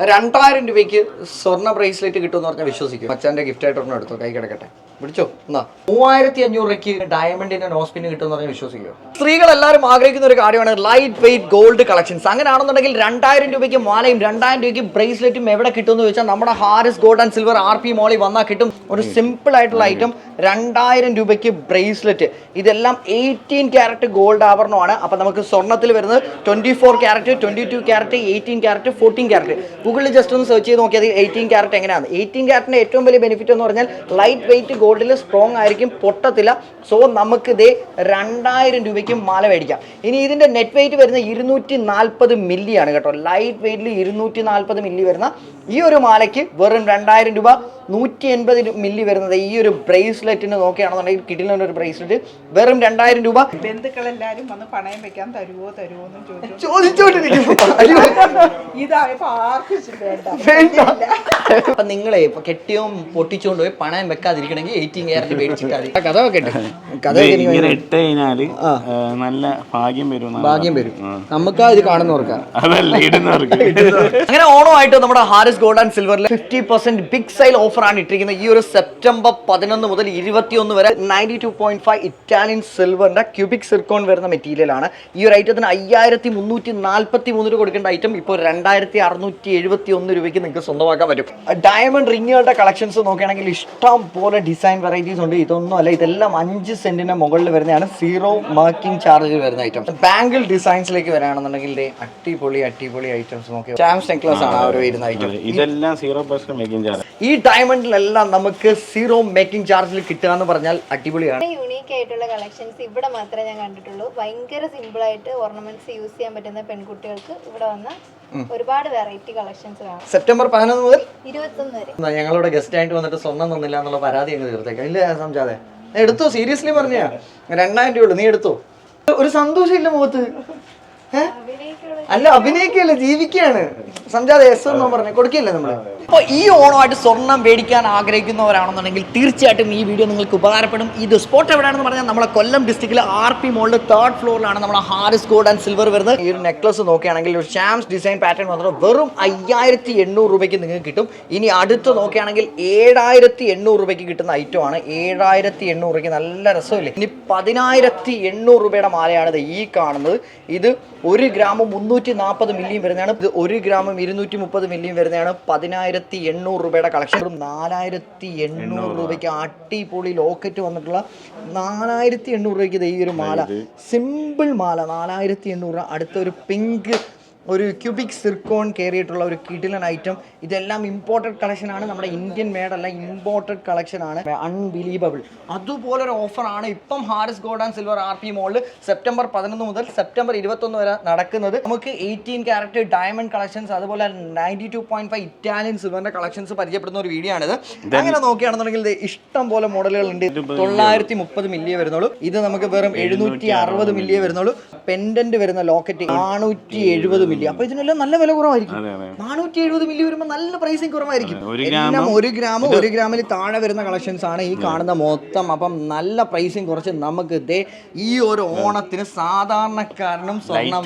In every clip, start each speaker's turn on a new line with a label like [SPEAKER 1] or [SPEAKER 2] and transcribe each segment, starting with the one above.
[SPEAKER 1] രണ്ടായിരം രൂപയ്ക്ക് സ്വർണ ബ്രേസ്ലെറ്റ് കിട്ടുമെന്ന് പറഞ്ഞാൽ വിശ്വസിക്കും. അച്ഛന്റെ ഗിഫ്റ്റ് ആയിട്ട് ഒരെണ്ണം എടുത്തോ? കൈ കിടക്കട്ടെ. പിടിച്ചോ? എന്നാ. മൂവായിരത്തി അഞ്ഞൂറ് രൂപയ്ക്ക് ഡയമണ്ടിന്റെ നോസ്പിന് കിട്ടുമെന്ന് പറഞ്ഞാൽ വിശ്വസിക്കുമോ സ്ത്രീകൾ എല്ലാവരും ആഗ്രഹിക്കുന്ന ഒരു കാര്യമാണ് ലൈറ്റ് വെയിറ്റ് ഗോൾഡ് കളക്ഷൻസ് അങ്ങനെ അങ്ങനെയാണെന്നുണ്ടെങ്കിൽ രണ്ടായിരം രൂപയ്ക്ക് മാലയും രണ്ടായിരം രൂപയ്ക്ക് ബ്രേസ്ലെറ്റും എവിടെ കിട്ടുമെന്ന് ചോദിച്ചാൽ നമ്മുടെ Haris gold and silver R P മോളിൽ വന്നാൽ കിട്ടും. ഒരു സിമ്പിൾ ആയിട്ടുള്ള ഐറ്റം രണ്ടായിരം രൂപയ്ക്ക് ബ്രേസ്ലെറ്റ് ഇതെല്ലാം എയ്റ്റീൻ ക്യാരറ്റ് ഗോൾഡ് ആഭരണമാണ്. അപ്പോൾ നമുക്ക് സ്വർണത്തിൽ വരുന്നത് twenty four carat twenty two carat eighteen carat fourteen carat ഗൂഗിളിൽ ജസ്റ്റ് ഒന്ന് സെർച്ച് ചെയ്ത് നോക്കിയാൽ എയ്റ്റീൻ ക്യാരറ്റ് എങ്ങനെയാണ്? എയ്റ്റീൻ ക്യാരറ്റിന്റെ ഏറ്റവും വലിയ ബെനിഫിറ്റ് എന്ന് പറഞ്ഞാൽ ലൈറ്റ് വെയിറ്റ് ഗോൾഡിൽ സ്ട്രോങ് ആയിരിക്കും പൊട്ടത്തില്ല. സോ നമുക്ക് ഇതേ രണ്ടായിരം രൂപയ്ക്ക് മാല മേടിക്കാം. ഇനി ഇതിന്റെ നെറ്റ് വെയിറ്റ് വരുന്ന ഇരുന്നൂറ്റി നാൽപ്പത് മില്ലിയാണ് കേട്ടോ. ലൈറ്റ് വെയിറ്റിൽ ഇരുന്നൂറ്റി നാൽപ്പത് മില്ലി വരുന്ന ഈ ഒരു മാലയ്ക്ക് വെറും രണ്ടായിരം രൂപ. നൂറ്റി എൺപത് മില്ലി വരുന്നത് ഈ ഒരു ബ്രേസ്ലെറ്റിന് നോക്കുകയാണെന്നുണ്ടെങ്കിൽ കിട്ടില്ല ഒരു ബ്രേസ്ലെറ്റ്. വെറും രണ്ടായിരം രൂപ.
[SPEAKER 2] ബന്ധുക്കളെല്ലാരും വന്ന് പണയം വെക്കാൻ തരുവോ തരുവോ
[SPEAKER 1] ചോദിച്ചോണ്ടിരിക്കുന്നു. നിങ്ങളെ ഇപ്പൊ കെട്ടിയും പൊട്ടിച്ചുകൊണ്ട് പോയി പണയം വെക്കാതിരിക്കണമെങ്കിൽ എയ്റ്റീൻ കെയറിന് മേടിച്ചിട്ട് കഥ കേട്ടോ കഥ
[SPEAKER 3] ഇട്ട് കഴിഞ്ഞാൽ നല്ല ഭാഗ്യം വരും
[SPEAKER 1] ഭാഗ്യം വരും. നമുക്ക് ഇത് കാണുന്നവർക്ക്.
[SPEAKER 3] അതല്ല ഇടുന്നവർക്ക്.
[SPEAKER 1] അങ്ങനെ ഓണമായിട്ട് നമ്മുടെ Haris gold and സിൽവറിൽ fifty percent big sale offer ആണ് ഇട്ടിരിക്കുന്നത്. ഈ ഒരു സെപ്റ്റംബർ പതിനൊന്ന് മുതൽ ഇരുപത്തിയൊന്ന് വരെ ninety two point five Italian സിൽവറിന്റെ cubic zircon വരുന്ന മെറ്റീരിയലാണ് ഈ ഒരു ഐറ്റത്തിന് അയ്യായിരത്തി മുന്നൂറ്റി നാൽപ്പത്തി മൂന്ന് രൂപ കൊടുക്കേണ്ട ഐറ്റം ഇപ്പോൾ രണ്ടായിരത്തി അറുന്നൂറ്റി എഴുപത്തി ഒന്ന് രൂപയ്ക്ക് നിങ്ങൾക്ക് സ്വന്തമാക്കാൻ പറ്റും. ഡയമണ്ട് റിങ്ങുകളുടെ കളക്ഷൻസ് നോക്കുകയാണെങ്കിൽ ഇഷ്ടം പോലെ ഡിസൈൻ വെറൈറ്റീസ് ഉണ്ട്. ഇതൊന്നും അല്ല ഇതെല്ലാം അഞ്ച് സെന്റിന് മുകളിൽ വരുന്നതാണ്. സീറോ മാർക്കിംഗ് ചാർജ് വരുന്ന ഐറ്റം ബാങ്കിൾ ഡിസൈൻസിലേക്ക് വരാണെന്നുണ്ടെങ്കിൽ അടിപൊളി അടിപൊളി ഐറ്റംസ് നോക്കി. ചാംസ് നെക്ലസ് ആണ് അവർ വരുന്ന ഐറ്റം
[SPEAKER 3] ഇതെല്ലാം സീറോ
[SPEAKER 1] ഈ ഡയമണ്ടിലെല്ലാം നമുക്ക് സീറോ മേക്കിംഗ് ചാർജിൽ കിട്ടുക എന്ന് പറഞ്ഞാൽ അടിപൊളിയാണ്.
[SPEAKER 4] യൂണീക്ക് ആയിട്ടുള്ള കളക്ഷൻസ് ഇവിടെ മാത്രമേ ഞാൻ കണ്ടിട്ടുള്ളൂ. ഭയങ്കര സിമ്പിൾ ആയിട്ട് ഓർണമെന്റ്സ് യൂസ് ചെയ്യാൻ പറ്റുന്ന പെൺകുട്ടികൾക്ക് ഇവിടെ വന്ന ഒരുപാട് വെറൈറ്റി കളക്ഷൻസ് കാണാം
[SPEAKER 1] സെപ്റ്റംബർ പതിനൊന്ന് മുതൽ
[SPEAKER 4] ഇരുപത്തൊന്ന് വരെ.
[SPEAKER 1] ഞങ്ങളുടെ ഗസ്റ്റ് ആയിട്ട് വന്നിട്ട് സ്വർണം തന്നില്ല എന്നുള്ള പരാതി അങ്ങ് തീർത്തേക്കാം. ഇല്ല സംജാതെ. എടുത്തോ? സീരിയസ്ലി പറഞ്ഞാ? രണ്ടായിരം രൂപ നീ എടുത്തോ? ഒരു സന്തോഷമില്ല മുഖത്ത്. ഏ? അല്ല അഭിനയിക്കല്ല ജീവിക്കുകയാണ്. സംജാത എസ് എന്ന് പറഞ്ഞു കൊടുക്കില്ല നമ്മൾ? അപ്പോൾ ഈ ഓണമായിട്ട് സ്വർണം മേടിക്കാൻ ആഗ്രഹിക്കുന്നവരാണെന്നുണ്ടെങ്കിൽ തീർച്ചയായിട്ടും ഈ വീഡിയോ നിങ്ങൾക്ക് ഉപകാരപ്പെടും. ഇത് സ്പോട്ട് എവിടെയാണെന്ന് പറഞ്ഞാൽ നമ്മളെ കൊല്ലം ഡിസ്ട്രിക്റ്റിലെ ആർ പി മോളിൽ തേർഡ് ഫ്ലോറിലാണ് നമ്മളെ ഹാരിസ് ഗോൾഡ് ആൻഡ് സിൽവർ വരുന്നത്. ഈ ഒരു നെക്ലസ് നോക്കുകയാണെങ്കിൽ ഒരു ഷാംസ് ഡിസൈൻ പാറ്റേൺ വന്നിട്ട് വെറും അയ്യായിരത്തി എണ്ണൂറ് രൂപയ്ക്ക് നിങ്ങൾക്ക് കിട്ടും. ഇനി അടുത്ത് നോക്കുകയാണെങ്കിൽ ഏഴായിരത്തി എണ്ണൂറ് രൂപയ്ക്ക് കിട്ടുന്ന ഐറ്റം ആണ്. ഏഴായിരത്തി എണ്ണൂറ് രൂപയ്ക്ക് നല്ല രസമില്ലേ? ഇനി പതിനായിരത്തി എണ്ണൂറ് രൂപയുടെ മാലയാണ് ഇത് ഈ കാണുന്നത്. ഇത് ഒരു ഗ്രാമം മുന്നൂറ്റി നാൽപ്പത് മില്ലിയും വരുന്നതാണ്. ഇത് ഒരു ഗ്രാമും ഇരുന്നൂറ്റി മുപ്പത് മില്ലിയും വരുന്നതാണ്. പതിനായിരത്തി എണ്ണൂറ് രൂപയുടെ കളക്ഷൻ നാലായിരത്തി എണ്ണൂറ് രൂപയ്ക്ക് അടിപൊളി ലോക്കറ്റ് വന്നിട്ടുള്ള നാലായിരത്തി എണ്ണൂറ് രൂപയ്ക്ക് ദേ ഈ ഒരു മാല. സിമ്പിൾ മാല. നാലായിരത്തി എണ്ണൂറ് അടുത്ത ഒരു പിങ്ക് ഒരു ക്യൂബിക് സിർക്കോൺ കയറിയിട്ടുള്ള ഒരു കിടിലൻ ഐറ്റം ഇതെല്ലാം ഇമ്പോർട്ടഡ് കളക്ഷൻ ആണ്. നമ്മുടെ ഇന്ത്യൻ മേഡ് അല്ല ഇമ്പോർട്ടഡ് കളക്ഷൻ ആണ്. അൺബിലീവബിൾ അതുപോലെ ഒരു ഓഫറാണ് ഇപ്പം Haris gold and silver R P മോളിൽ സെപ്റ്റംബർ പതിനൊന്ന് മുതൽ സെപ്റ്റംബർ ഇരുപത്തൊന്ന് വരെ നടക്കുന്നത്. നമുക്ക് എയ്റ്റീൻ ക്യാരറ്റ് ഡയമണ്ട് കളക്ഷൻസ് അതുപോലെ ninety two point five Italian സിൽവറിന്റെ collections പരിചയപ്പെടുന്ന ഒരു വീഡിയോ ആണിത്. അങ്ങനെ നോക്കുകയാണെന്നുണ്ടെങ്കിൽ ഇഷ്ടം പോലെ മോഡലുകൾ ഉണ്ട് തൊള്ളായിരത്തി മുപ്പത് മില്ലിയെ വരുന്നുള്ളൂ. ഇത് നമുക്ക് വെറും എഴുന്നൂറ്റി അറുപത് മില്ലിയെ വരുന്നുള്ളൂ. പെൻഡന്റ് വരുന്ന ലോക്കറ്റ് നാനൂറ്റി എഴുപത് മില്ലി അപ്പൊ ഇതിനെല്ലാം നല്ല വില കുറവായിരിക്കും. നാനൂറ്റി എഴുപത് മില്ലി വരുമ്പോൾ നല്ല പ്രൈസിങ് കുറവായിരിക്കും. എല്ലാം ഒരു ഗ്രാം ഒരു ഗ്രാമിൽ താഴെ വരുന്ന കളക്ഷൻസ് ആണ് ഈ കാണുന്ന മൊത്തം. അപ്പം നല്ല പ്രൈസിങ് കുറച്ച് നമുക്ക് ഇതേ ഈ ഒരു ഓണത്തിന് സാധാരണക്കാരനും സ്വർണം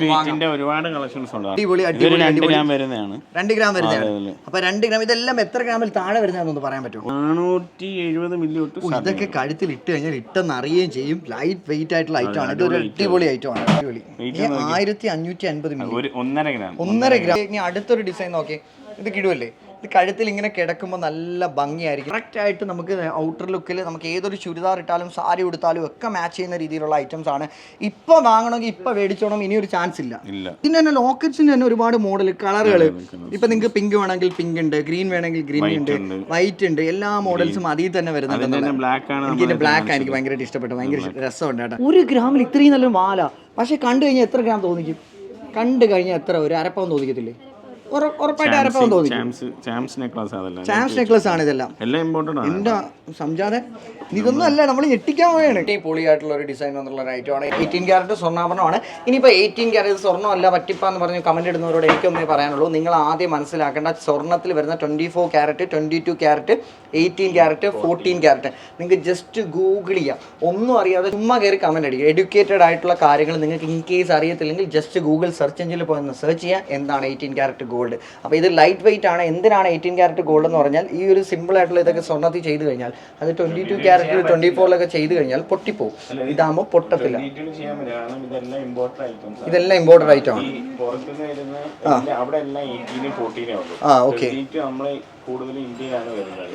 [SPEAKER 3] ഒരുപാട് കളക്ഷൻസ് ഉണ്ട്.
[SPEAKER 1] അടിപൊളി, അടിപൊളി,
[SPEAKER 3] രണ്ട്
[SPEAKER 1] അടിപൊളി.
[SPEAKER 3] ഗ്രാം വരുന്നതാണ്.
[SPEAKER 1] രണ്ട് ഗ്രാം വരുന്നതാണ്. അപ്പൊ രണ്ട് ഗ്രാം ഇതെല്ലാം എത്ര ഗ്രാമിൽ താഴെ വരുന്നതെന്ന് പറയാൻ പറ്റുമോ?
[SPEAKER 3] നാനൂറ്റി എഴുപത് മില്ലി
[SPEAKER 1] ഇതൊക്കെ കഴുത്തിൽ ഇട്ട് കഴിഞ്ഞാൽ ഇട്ടെന്ന് അറിയുകയും ചെയ്യും. ലൈറ്റ് വെയിറ്റ് ആയിട്ടുള്ള ഐറ്റം ആണ്. ഇതൊരു അടിപൊളി ഐറ്റം ആണ്. അടിപൊളി. ആയിരത്തി അഞ്ഞൂറ്റി അൻപത് മില്ലി.
[SPEAKER 3] ഒരു ഒന്നര ഗ്രാം.
[SPEAKER 1] ഒന്നര ഗ്രാം. ഇനി അടുത്തൊരു ഡിസൈൻ നോക്കി. ഇത് കിടുവല്ലേ ഇത് കഴുത്തിൽ ഇങ്ങനെ കിടക്കുമ്പോൾ നല്ല ഭംഗിയായിരിക്കും. കറക്റ്റ് ആയിട്ട് നമുക്ക് ഔട്ടർ ലുക്കിൽ നമുക്ക് ഏതൊരു ചുരിദാർ ഇട്ടാലും സാരി ഉടുത്താലും ഒക്കെ മാച്ച് ചെയ്യുന്ന രീതിയിലുള്ള ഐറ്റംസ് ആണ്. ഇപ്പൊ വാങ്ങണമെങ്കിൽ ഇപ്പൊ മേടിച്ചോണം ഇനി ഒരു ചാൻസ് ഇല്ല. ഇതിന് തന്നെ ലോക്കറ്റ്സിന് തന്നെ ഒരുപാട് മോഡൽ കളറുകൾ ഇപ്പൊ നിങ്ങൾക്ക് പിങ്ക് വേണമെങ്കിൽ പിങ്ക് ഉണ്ട് ഗ്രീൻ വേണമെങ്കിൽ ഗ്രീൻ ഉണ്ട്. വൈറ്റ് ഉണ്ട്. എല്ലാ മോഡൽസും അതിൽ തന്നെ വരുന്നുണ്ട്
[SPEAKER 3] എനിക്ക് ബ്ലാക്ക് ആണ്
[SPEAKER 1] എനിക്ക് ഇതിന്റെ ബ്ലാക്ക് എനിക്ക് ഭയങ്കരമായിട്ട് ഇഷ്ടപ്പെട്ടു ഭയങ്കര രസമുണ്ട് കേട്ടോ. ഒരു ഗ്രാമിൽ ഇത്രയും നല്ല മാല. പക്ഷെ കണ്ടു കഴിഞ്ഞാൽ എത്ര ഗ്രാം തോന്നിക്കും? കണ്ടു കഴിഞ്ഞാൽ എത്ര ഒരു അരപ്പം തോന്നിക്കത്തില്ലേ? ഉറപ്പായിട്ട്
[SPEAKER 3] ചാംസ് ചാംസ് നെക്ലാസ് അതല്ല
[SPEAKER 1] ചാംസ് നെക്ലസ് ആണ് ഇതെല്ലാം
[SPEAKER 3] എല്ലാം ഇമ്പോർട്ടന്റ് ആണ്.
[SPEAKER 1] എന്താ സംജാതെ? ഇതൊന്നും അല്ല നമ്മൾ ഞെട്ടിക്കാൻ പൊളിയായിട്ടുള്ള ഒരു ഡിസൈൻ എന്നുള്ള ഒരു എയ്റ്റീൻ ക്യാരറ്റ് സ്വർണാഭരണമാണ്. ഇനിയിപ്പോൾ എയ്റ്റീൻ ക്യാരറ്റ് സ്വർണമല്ല പറ്റിപ്പാന്ന് പറഞ്ഞ് കമന്റ് ഇടുന്നവരോട് എനിക്കൊന്നേ പറയാനുള്ളൂ. നിങ്ങൾ ആദ്യം മനസ്സിലാക്കേണ്ട സ്വർണത്തിൽ വരുന്ന twenty four carat twenty two carat eighteen carat fourteen carat നിങ്ങൾക്ക് ജസ്റ്റ് ഗൂഗിൾ ചെയ്യാം. ഒന്നും അറിയാതെ ചുമ്മാ കയറി കമന്റ് അടിക്കുക. എഡ്യൂക്കേറ്റഡ് ആയിട്ടുള്ള കാര്യങ്ങൾ നിങ്ങൾക്ക് ഇൻ കേസ് അറിയത്തില്ലെങ്കിൽ ജസ്റ്റ് ഗൂഗിൾ സെർച്ച് എഞ്ചിനിൽ പോയി സെർച്ച് ചെയ്യുക. എന്താണ് എയ്റ്റീൻ ക്യാരറ്റ് ഗോൾഡ് ഗോൾഡ് അപ്പോൾ ഇത് ലൈറ്റ് വെയിറ്റ് ആണ്. എന്തിനാണ് എയ്റ്റീൻ ക്യാരറ്റ് ഗോൾഡ് എന്ന് പറഞ്ഞാൽ ഈ ഒരു സിമ്പിൾ ആയിട്ടുള്ള ഇതൊക്കെ സ്വർണത്തിൽ ചെയ്ത് കഴിഞ്ഞാൽ അത് ട്വന്റി ടു ക്യാരറ്റ് ട്വന്റി ഫോറിലൊക്കെ ചെയ്ത് കഴിഞ്ഞാൽ പൊട്ടിപ്പോവും. ഇതാകുമ്പോൾ പൊട്ടത്തില്ല.
[SPEAKER 3] ഇതെല്ലാം
[SPEAKER 1] ഇമ്പോർട്ടന്റ് ഐറ്റം ആണ്. ആ. ഓക്കെ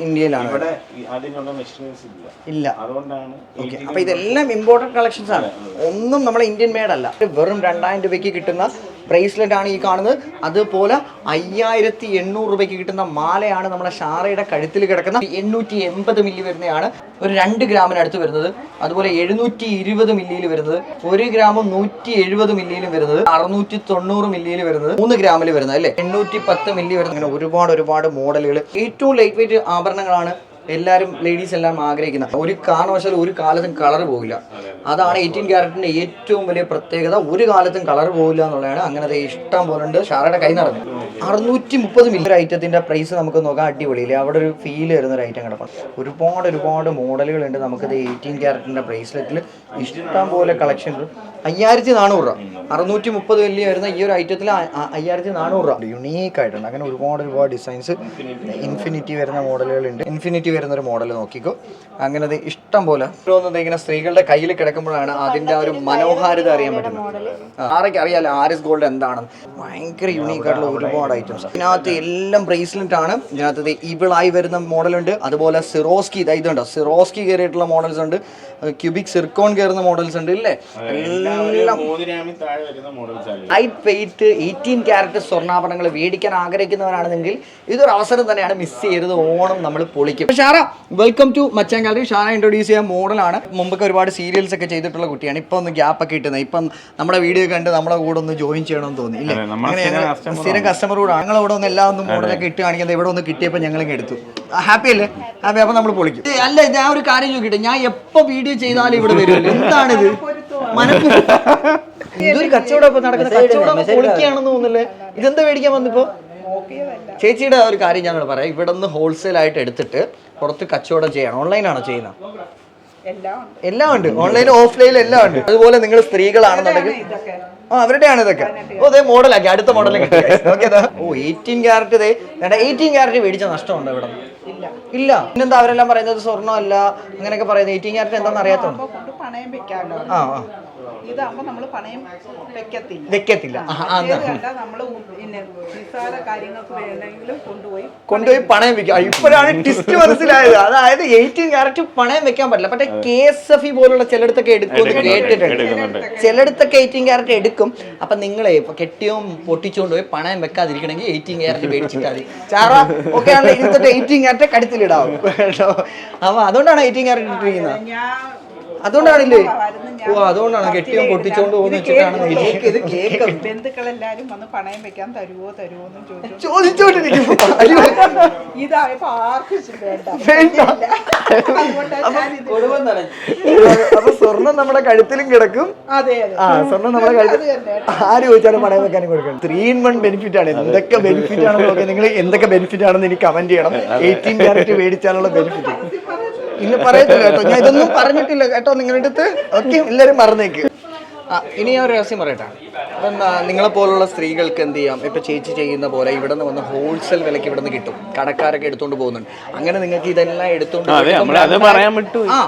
[SPEAKER 3] ഇന്ത്യയിലാണ് ഇല്ല.
[SPEAKER 1] ഓക്കെ. അപ്പൊ ഇതെല്ലാം ഇമ്പോർട്ടന്റ് കളക്ഷൻസ് ആണ്. ഒന്നും നമ്മളെ ഇന്ത്യൻ മേഡ് അല്ല. വെറും രണ്ടായിരം രൂപയ്ക്ക് കിട്ടുന്ന ബ്രേസ്ലെറ്റ് ആണ് ഈ കാണുന്നത്. അതുപോലെ അയ്യായിരത്തി എണ്ണൂറ് രൂപയ്ക്ക് കിട്ടുന്ന മാലയാണ് നമ്മുടെ ഷാറയുടെ കഴുത്തിൽ കിടക്കുന്ന എണ്ണൂറ്റി എൺപത് മില്ലി വരുന്നതാണ്. ഒരു രണ്ട് ഗ്രാമിനടുത്ത് വരുന്നത്. അതുപോലെ എഴുന്നൂറ്റി ഇരുപത് മില്ലിയിൽ വരുന്നത്. ഒരു ഗ്രാമും നൂറ്റി എഴുപത് മില്ലിയിലും വരുന്നത്. അറുന്നൂറ്റി തൊണ്ണൂറ് മില്ലിയിൽ വരുന്നത്. മൂന്ന് ഗ്രാമിൽ വരുന്നത് അല്ലേ? എണ്ണൂറ്റി പത്ത് മില്ലി വരുന്നത്. അങ്ങനെ ഒരുപാട് ഒരുപാട് മോഡലുകൾ. ഏറ്റവും ലൈറ്റ് വെയിറ്റ് ആഭരണങ്ങളാണ് എല്ലാവരും ലേഡീസ് എല്ലാം ആഗ്രഹിക്കുന്ന ഒരു കാരണവശാലും ഒരു കാലത്തും കളർ പോകില്ല അതാണ് എയ്റ്റീൻ ക്യാരറ്റിന്റെ ഏറ്റവും വലിയ പ്രത്യേകത. ഒരു കാലത്തും കളർ പോകില്ല എന്നുള്ളതാണ് അങ്ങനത്തെ ഇഷ്ടം പോലെ ഉണ്ട് ഷാറയുടെ കൈ നിറഞ്ഞു. അറുന്നൂറ്റി മുപ്പത് മില്ലി ഐറ്റത്തിന്റെ പ്രൈസ് നമുക്ക് നോക്കാം അടിപൊളിയില്ലേ അവിടെ ഒരു ഫീൽ വരുന്ന ഒരു ഐറ്റം കിടക്കണം ഒരുപാട് ഒരുപാട് മോഡലുകൾ മോഡലുകളുണ്ട് നമുക്കിത് എയ്റ്റീൻ ക്യാരറ്റിന്റെ ബ്രേസ്ലെറ്റിൽ ഇഷ്ടം പോലെ കളക്ഷൻ അയ്യായിരത്തി നാനൂറ് രൂപ. അറുന്നൂറ്റി മുപ്പത് വലിയ വരുന്ന ഈ ഒരു ഐറ്റത്തിൽ അയ്യായിരത്തി നാനൂറ് രൂപ. യുണീക്ക് ആയിട്ടുണ്ട്. അങ്ങനെ ഒരുപാട് ഒരുപാട് ഡിസൈൻസ് ഇൻഫിനിറ്റി വരുന്ന മോഡലുകളുണ്ട്. ഇൻഫിനിറ്റി വരുന്ന ഒരു മോഡൽ നോക്കിക്കോ. അങ്ങനെ അത് ഇഷ്ടം പോലെ. തോന്നുന്നത് ഇങ്ങനെ സ്ത്രീകളുടെ കയ്യിൽ കിടക്കുമ്പോഴാണ് അതിന്റെ ആ ഒരു മനോഹാരിത അറിയാൻ പറ്റുന്നത്. ആരൊക്കെ അറിയാലോ ആരിസ് ഗോൾഡ് എന്താണെന്ന് ഭയങ്കര യുണീക്ക് ആയിട്ടുള്ള ഒരുപാട് ഐറ്റംസ് ഇതിനകത്ത് എല്ലാം ബ്രേസ്ലെറ്റ് ആണ്. ഇതിനകത്ത് ഇവിളായി വരുന്ന മോഡലുണ്ട് അതുപോലെ സിറോസ്കി ഇതാ ഇതുണ്ടോ? സിറോസ്കി കയറിയിട്ടുള്ള മോഡൽസ് ഉണ്ട്. ക്യൂബിക് സിർക്കോൺ കയറുന്ന മോഡൽസ് ഉണ്ട് ഇല്ലേ? എല്ലാം
[SPEAKER 3] മൂന്ന് താഴെ വരുന്ന മോഡൽസ് ആണ്.
[SPEAKER 1] ലൈറ്റ് വെയിറ്റ് എയ്റ്റീൻ ക്യാരറ്റ് സ്വർണാഭരണങ്ങൾ മേടിക്കാൻ ആഗ്രഹിക്കുന്നവരാണെങ്കിൽ ഇതൊരു അവസരം തന്നെയാണ് മിസ് ചെയ്യരുത് ഓണം നമ്മൾ പൊളിക്കും. Shara welcome to Machan gallery Shara introduce ചെയ്യാൻ മോഡലാണ് മുമ്പൊക്കെ ഒരുപാട് സീരിയൽസ് ഒക്കെ ചെയ്തിട്ടുള്ള കുട്ടിയാണ്. ഇപ്പൊ ഒന്ന് ഗ്യാപ്പ് ഒക്കെ കിട്ടുന്നത് ഇപ്പം നമ്മുടെ വീഡിയോ കണ്ട് നമ്മുടെ കൂടെ ഒന്ന് ജോയിൻ ചെയ്യണമെന്ന് തോന്നി. ഇല്ലേ? അങ്ങനെ
[SPEAKER 3] സ്ഥിരം
[SPEAKER 1] കസ്റ്റമർ കൂടെ ഞങ്ങൾ ഇവിടെ ഒന്ന് എല്ലാ ഒന്നും മോഡലൊക്കെ ഇട്ട് കാണിക്കുന്നത് ഇവിടെ ഒന്ന് കിട്ടിയപ്പോൾ ഞങ്ങളും എടുത്തു. ഹാപ്പി അല്ലേ? ഹാപ്പി അപ്പൊ നമ്മൾ പൊളിക്കും. അല്ല ഞാൻ ഒരു കാര്യം ചോദിക്കട്ടെ? ഞാൻ എപ്പോ വീഡിയോ ചെയ്താലും ഇവിടെ വരുമല്ലോ എന്താണിത്? ഇതൊരു കച്ചവടം ഇപ്പൊ നടക്കുന്ന കച്ചവടം പൊളിക്കുകയാണെന്ന് തോന്നുന്നില്ലേ? ഇതെന്താ മേടിക്കാൻ വന്നിപ്പോ? ചേച്ചിയുടെ ഒരു കാര്യം ഞങ്ങൾ പറയാം. ഇവിടെ നിന്ന് ഹോൾസെയിൽ ആയിട്ട് എടുത്തിട്ട് പുറത്ത് കച്ചവടം ചെയ്യണം. ഓൺലൈനാണോ ചെയ്യുന്നത്?
[SPEAKER 2] എല്ലാം ഉണ്ട്.
[SPEAKER 1] ഓൺലൈൻ ഓഫ്ലൈൻ എല്ലാം ഉണ്ട്. അതുപോലെ നിങ്ങൾ സ്ത്രീകളാണെന്നുണ്ടെങ്കിൽ ആ അവരുടെയാണ് ഇതൊക്കെ. ഓ അതേ മോഡലാക്കി. അടുത്ത മോഡൽ ഓക്കെ ഓ എയ്റ്റീൻ ക്യാരറ്റ് ഇതേ എയ്റ്റീൻ ക്യാരറ്റ് മേടിച്ച നഷ്ടമുണ്ടോ ഇവിടെ?
[SPEAKER 2] ഇല്ല.
[SPEAKER 1] ഇല്ല. പിന്നെന്താ അവരെല്ലാം പറയുന്നത്? സ്വർണമല്ല. അങ്ങനെയൊക്കെ പറയുന്നത്. എയ്റ്റീൻ ക്യാരറ്റ് എന്താണെന്ന് അറിയാത്തോണ്ട്
[SPEAKER 2] പണയം വെക്കാമല്ലോ
[SPEAKER 1] ആ
[SPEAKER 2] നമ്മൾ പണയം വെക്കത്തില്ല.
[SPEAKER 1] വെക്കത്തില്ല.
[SPEAKER 2] പിന്നെ നിസ്സാര കാര്യങ്ങൾക്ക് വേണമെങ്കിലും കൊണ്ടുപോയി
[SPEAKER 1] കൊണ്ടുപോയി പണയം വെക്കുക ഇപ്പോഴാണ് ടിസ്റ്റ് മനസ്സിലായത്. അതായത് എയ്റ്റീൻ ക്യാരറ്റ് പണയം വെക്കാൻ പറ്റില്ല. പക്ഷേ കെ എസ് എഫ് ഇ പോലുള്ള ചിലയിടത്തൊക്കെ എടുക്കുമെന്ന് കേട്ടിട്ടുണ്ട്. ചിലയിടത്തൊക്കെ എയ്റ്റീൻ ക്യാരറ്റ് എടുക്കും അപ്പൊ നിങ്ങളെ ഇപ്പൊ കെട്ടിയും പൊട്ടിച്ചുകൊണ്ട് പോയി പണയം വെക്കാതിരിക്കണമെങ്കിൽ എയ്റ്റീൻ ക്യാരറ്റ് മേടിച്ചിട്ടാൽ മതി. ചാറ ഓക്കെ ആണെങ്കിൽ എയ്റ്റീൻ ക്യാരറ്റ് കടുത്തിലിടാവും. കേട്ടോ അപ്പൊ അതുകൊണ്ടാണ് എയ്റ്റീൻ ക്യാരറ്റ് ഇട്ടിരിക്കുന്നത്. അതുകൊണ്ടാണില്ലേ ഓ അതുകൊണ്ടാണ് കെട്ടിയും പൊട്ടിച്ചോണ്ട് പോകുന്ന വെച്ചിട്ടാണ്
[SPEAKER 2] ബന്ധുക്കളെല്ലാരും വന്ന് പണയം വെക്കാൻ തരുവോ
[SPEAKER 1] ചോദിച്ചോണ്ടിരിക്കും
[SPEAKER 2] ഇതായപ്പോ ആർക്കും
[SPEAKER 1] അപ്പൊ സ്വർണം നമ്മുടെ കഴുത്തിലും കിടക്കും.
[SPEAKER 2] അതെ അതെ.
[SPEAKER 1] ആ സ്വർണം നമ്മുടെ കഴുത്തിൽ ആര് ചോദിച്ചാലും പണയം വെക്കാനും കൊടുക്കണം. ത്രീ ഇൻ വൺ ബെനിഫിറ്റ് ആണ്. എന്തൊക്കെ ബെനിഫിറ്റ് ആണെന്ന് നോക്കി നിങ്ങൾ എന്തൊക്കെ ബെനിഫിറ്റ് ആണെന്ന് എനിക്ക് കമന്റ് ചെയ്യണം. എയ്റ്റീൻ ക്യാരറ്റ് മേടിച്ചാലുള്ള ബെനിഫിറ്റ് ഇന്ന് പറയത്തില്ല കേട്ടോ. ഞാൻ ഇതൊന്നും പറഞ്ഞിട്ടില്ല കേട്ടോ നിങ്ങളുടെ അടുത്ത് ഓക്കെ എല്ലാവരും മറന്നേക്ക്. ആ ഇനി ഞാൻ ഒരു രഹസ്യം പറയട്ടെ. അപ്പം നിങ്ങളെ പോലുള്ള സ്ത്രീകൾക്ക് എന്ത് ചെയ്യാം? ഇപ്പൊ ചേച്ചി ചെയ്യുന്ന പോലെ ഇവിടെ നിന്ന് വന്ന് ഹോൾസെയിൽ വിലക്ക് ഇവിടെ നിന്ന് കിട്ടും. കടക്കാരൊക്കെ എടുത്തുകൊണ്ട് പോകുന്നുണ്ട്. അങ്ങനെ നിങ്ങൾക്ക് ഇതെല്ലാം
[SPEAKER 3] എടുത്തുകൊണ്ട്.
[SPEAKER 1] ആ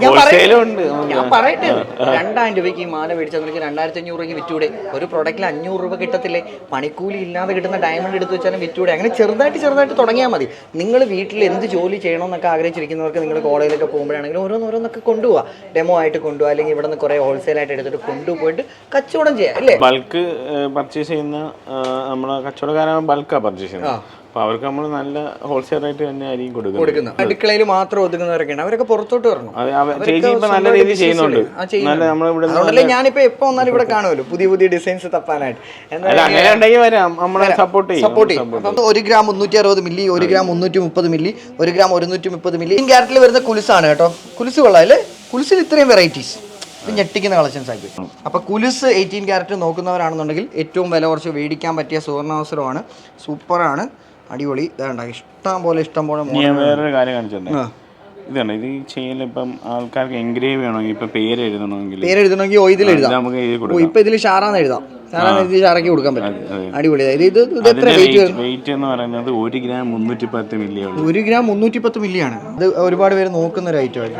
[SPEAKER 1] ഞാൻ പറയട്ടെ. രണ്ടായിരം രൂപയ്ക്ക് ഈ മാല മേടിച്ചാൽ നിനക്ക് രണ്ടായിരത്തി അഞ്ഞൂറ് രൂപയ്ക്ക് വിറ്റൂടെ. ഒരു പ്രൊഡക്റ്റിൽ അഞ്ഞൂറ് രൂപ കിട്ടത്തില്ലേ? പണിക്കൂലി ഇല്ലാതെ കിട്ടുന്ന ഡയമണ്ട് എടുത്ത് വെച്ചാലും വിറ്റൂടെ. അങ്ങനെ ചെറുതായിട്ട് ചെറുതായിട്ട് തുടങ്ങിയാൽ മതി. നിങ്ങൾ വീട്ടിൽ എന്ത് ജോലി ചെയ്യണമെന്നൊക്കെ ആഗ്രഹിച്ചിരിക്കുന്നവർക്ക് നിങ്ങൾ കോളേജിലൊക്കെ പോകുമ്പോഴാണെങ്കിലും ഓരോന്നോരോന്നൊക്കെ കൊണ്ടുപോകാം ഡെമോ ആയിട്ട് കൊണ്ടുപോകാം അല്ലെങ്കിൽ ഇവിടെ നിന്ന് കുറേ ഹോൾസെയിൽ ആയിട്ട് എടുത്തിട്ട് കൊണ്ടുപോയിട്ട് കച്ചവടം ചെയ്യാം. അല്ലേ?
[SPEAKER 3] ബൾക്ക് പർച്ചേസ് ചെയ്യുന്ന നമ്മളെ കച്ചവടക്കാരാണ് ബൾക്കാണ് പർച്ചേസ് ചെയ്യുന്നത്. അപ്പൊ അവർക്ക് നമ്മൾ നല്ല ഹോൾസെയിൽ റേറ്റ് തന്നെ ആയിരിക്കും കൊടുക്കുന്നത്.
[SPEAKER 1] കൊടുക്കുന്നത്. അടുക്കളയിൽ മാത്രം ഒതുങ്ങുന്നവരൊക്കെയാണ്. അവരൊക്കെ പുറത്തോട്ട് വരണം?
[SPEAKER 3] അത് അവ- ചേച്ചി ഇപ്പൊ നല്ല രീതിയിൽ ചെയ്യുന്നുണ്ട്.
[SPEAKER 1] ഉണ്ട്. ആ, ചെയ്യുന്നുണ്ട്.
[SPEAKER 3] നല്ല നമ്മളിവിടെ
[SPEAKER 1] അതുകൊണ്ടല്ലേ ഞാനിപ്പോ എപ്പോ വന്നാലും ഇവിടെ കാണുമല്ലോ. പുതിയ പുതിയ ഡിസൈൻസ് തപ്പാനായിട്ട്.
[SPEAKER 3] അങ്ങനെ ഉണ്ടെങ്കിൽ വരാം. നമ്മളെ സപ്പോർട്ട് ചെയ്യും.
[SPEAKER 1] സപ്പോർട്ട് ചെയ്യും. അപ്പം ഒരു ഗ്രാം മുന്നൂറ്റി അറുപത് മില്ലി ഒരു ഗ്രാം മുന്നൂറ്റി മുപ്പത് മില്ലി ഒരു ഗ്രാം ഒരുന്നൂറ്റി മുപ്പത് മില്ലി. ഈ ക്യാരറ്റിൽ വരുന്ന കുലുസാണ് കേട്ടോ. കുലുസ് കൊള്ളാം. അല്ലേ? കുലുസിൽ ഇത്രയും വെറൈറ്റീസ് ഇത് ഞെട്ടിക്കുന്ന കളക്ഷൻസ് ആക്കി അപ്പൊ കുലുസ് എയ്റ്റീൻ ക്യാരറ്റ് നോക്കുന്നവരാണെന്നുണ്ടെങ്കിൽ ഏറ്റവും വില കുറച്ച് മേടിക്കാൻ പറ്റിയ സുവർണാവസരമാണ് സൂപ്പറാണ്. അടിപൊളി. ഇതാണ്ട ഇഷ്ടം പോലെ ഇഷ്ടം പോലെ
[SPEAKER 3] ഞാൻ വേറൊരു കാര്യം കാണിച്ചു
[SPEAKER 1] ആ.
[SPEAKER 3] ഇതാണ് ഇത് ചെയ്യുന്ന ഇപ്പം ആൾക്കാർക്ക് എൻഗ്രേവ് ചെയ്യണമെങ്കിൽ ഇപ്പൊ പേര് എഴുതണമെങ്കിൽ
[SPEAKER 1] പേര് എഴുതണമെങ്കിൽ ഓ ഇതിൽ
[SPEAKER 3] ഇത്
[SPEAKER 1] എഴുതാം.
[SPEAKER 3] നമുക്ക് എഴുതി കൊടുക്കാം.
[SPEAKER 1] ഇപ്പൊ ഇതിൽ ഷാറാന്ന് എഴുതാം. ഷാറാന്ന് എഴുതി ചാറക്കി കൊടുക്കാൻ പറ്റും. അടിപൊളി. ഇത് ഇത് ഇത് എത്ര വെയിറ്റ്
[SPEAKER 3] വെയിറ്റ് എന്ന് പറയുന്നത് ഒരു ഗ്രാം മുന്നൂറ്റി പത്ത് മില്ലിയാണ്
[SPEAKER 1] ഒരു ഗ്രാം മുന്നൂറ്റി പത്ത് മില്ലിയാണ് അത് ഒരുപാട് പേര് നോക്കുന്ന ഒരു ഐറ്റം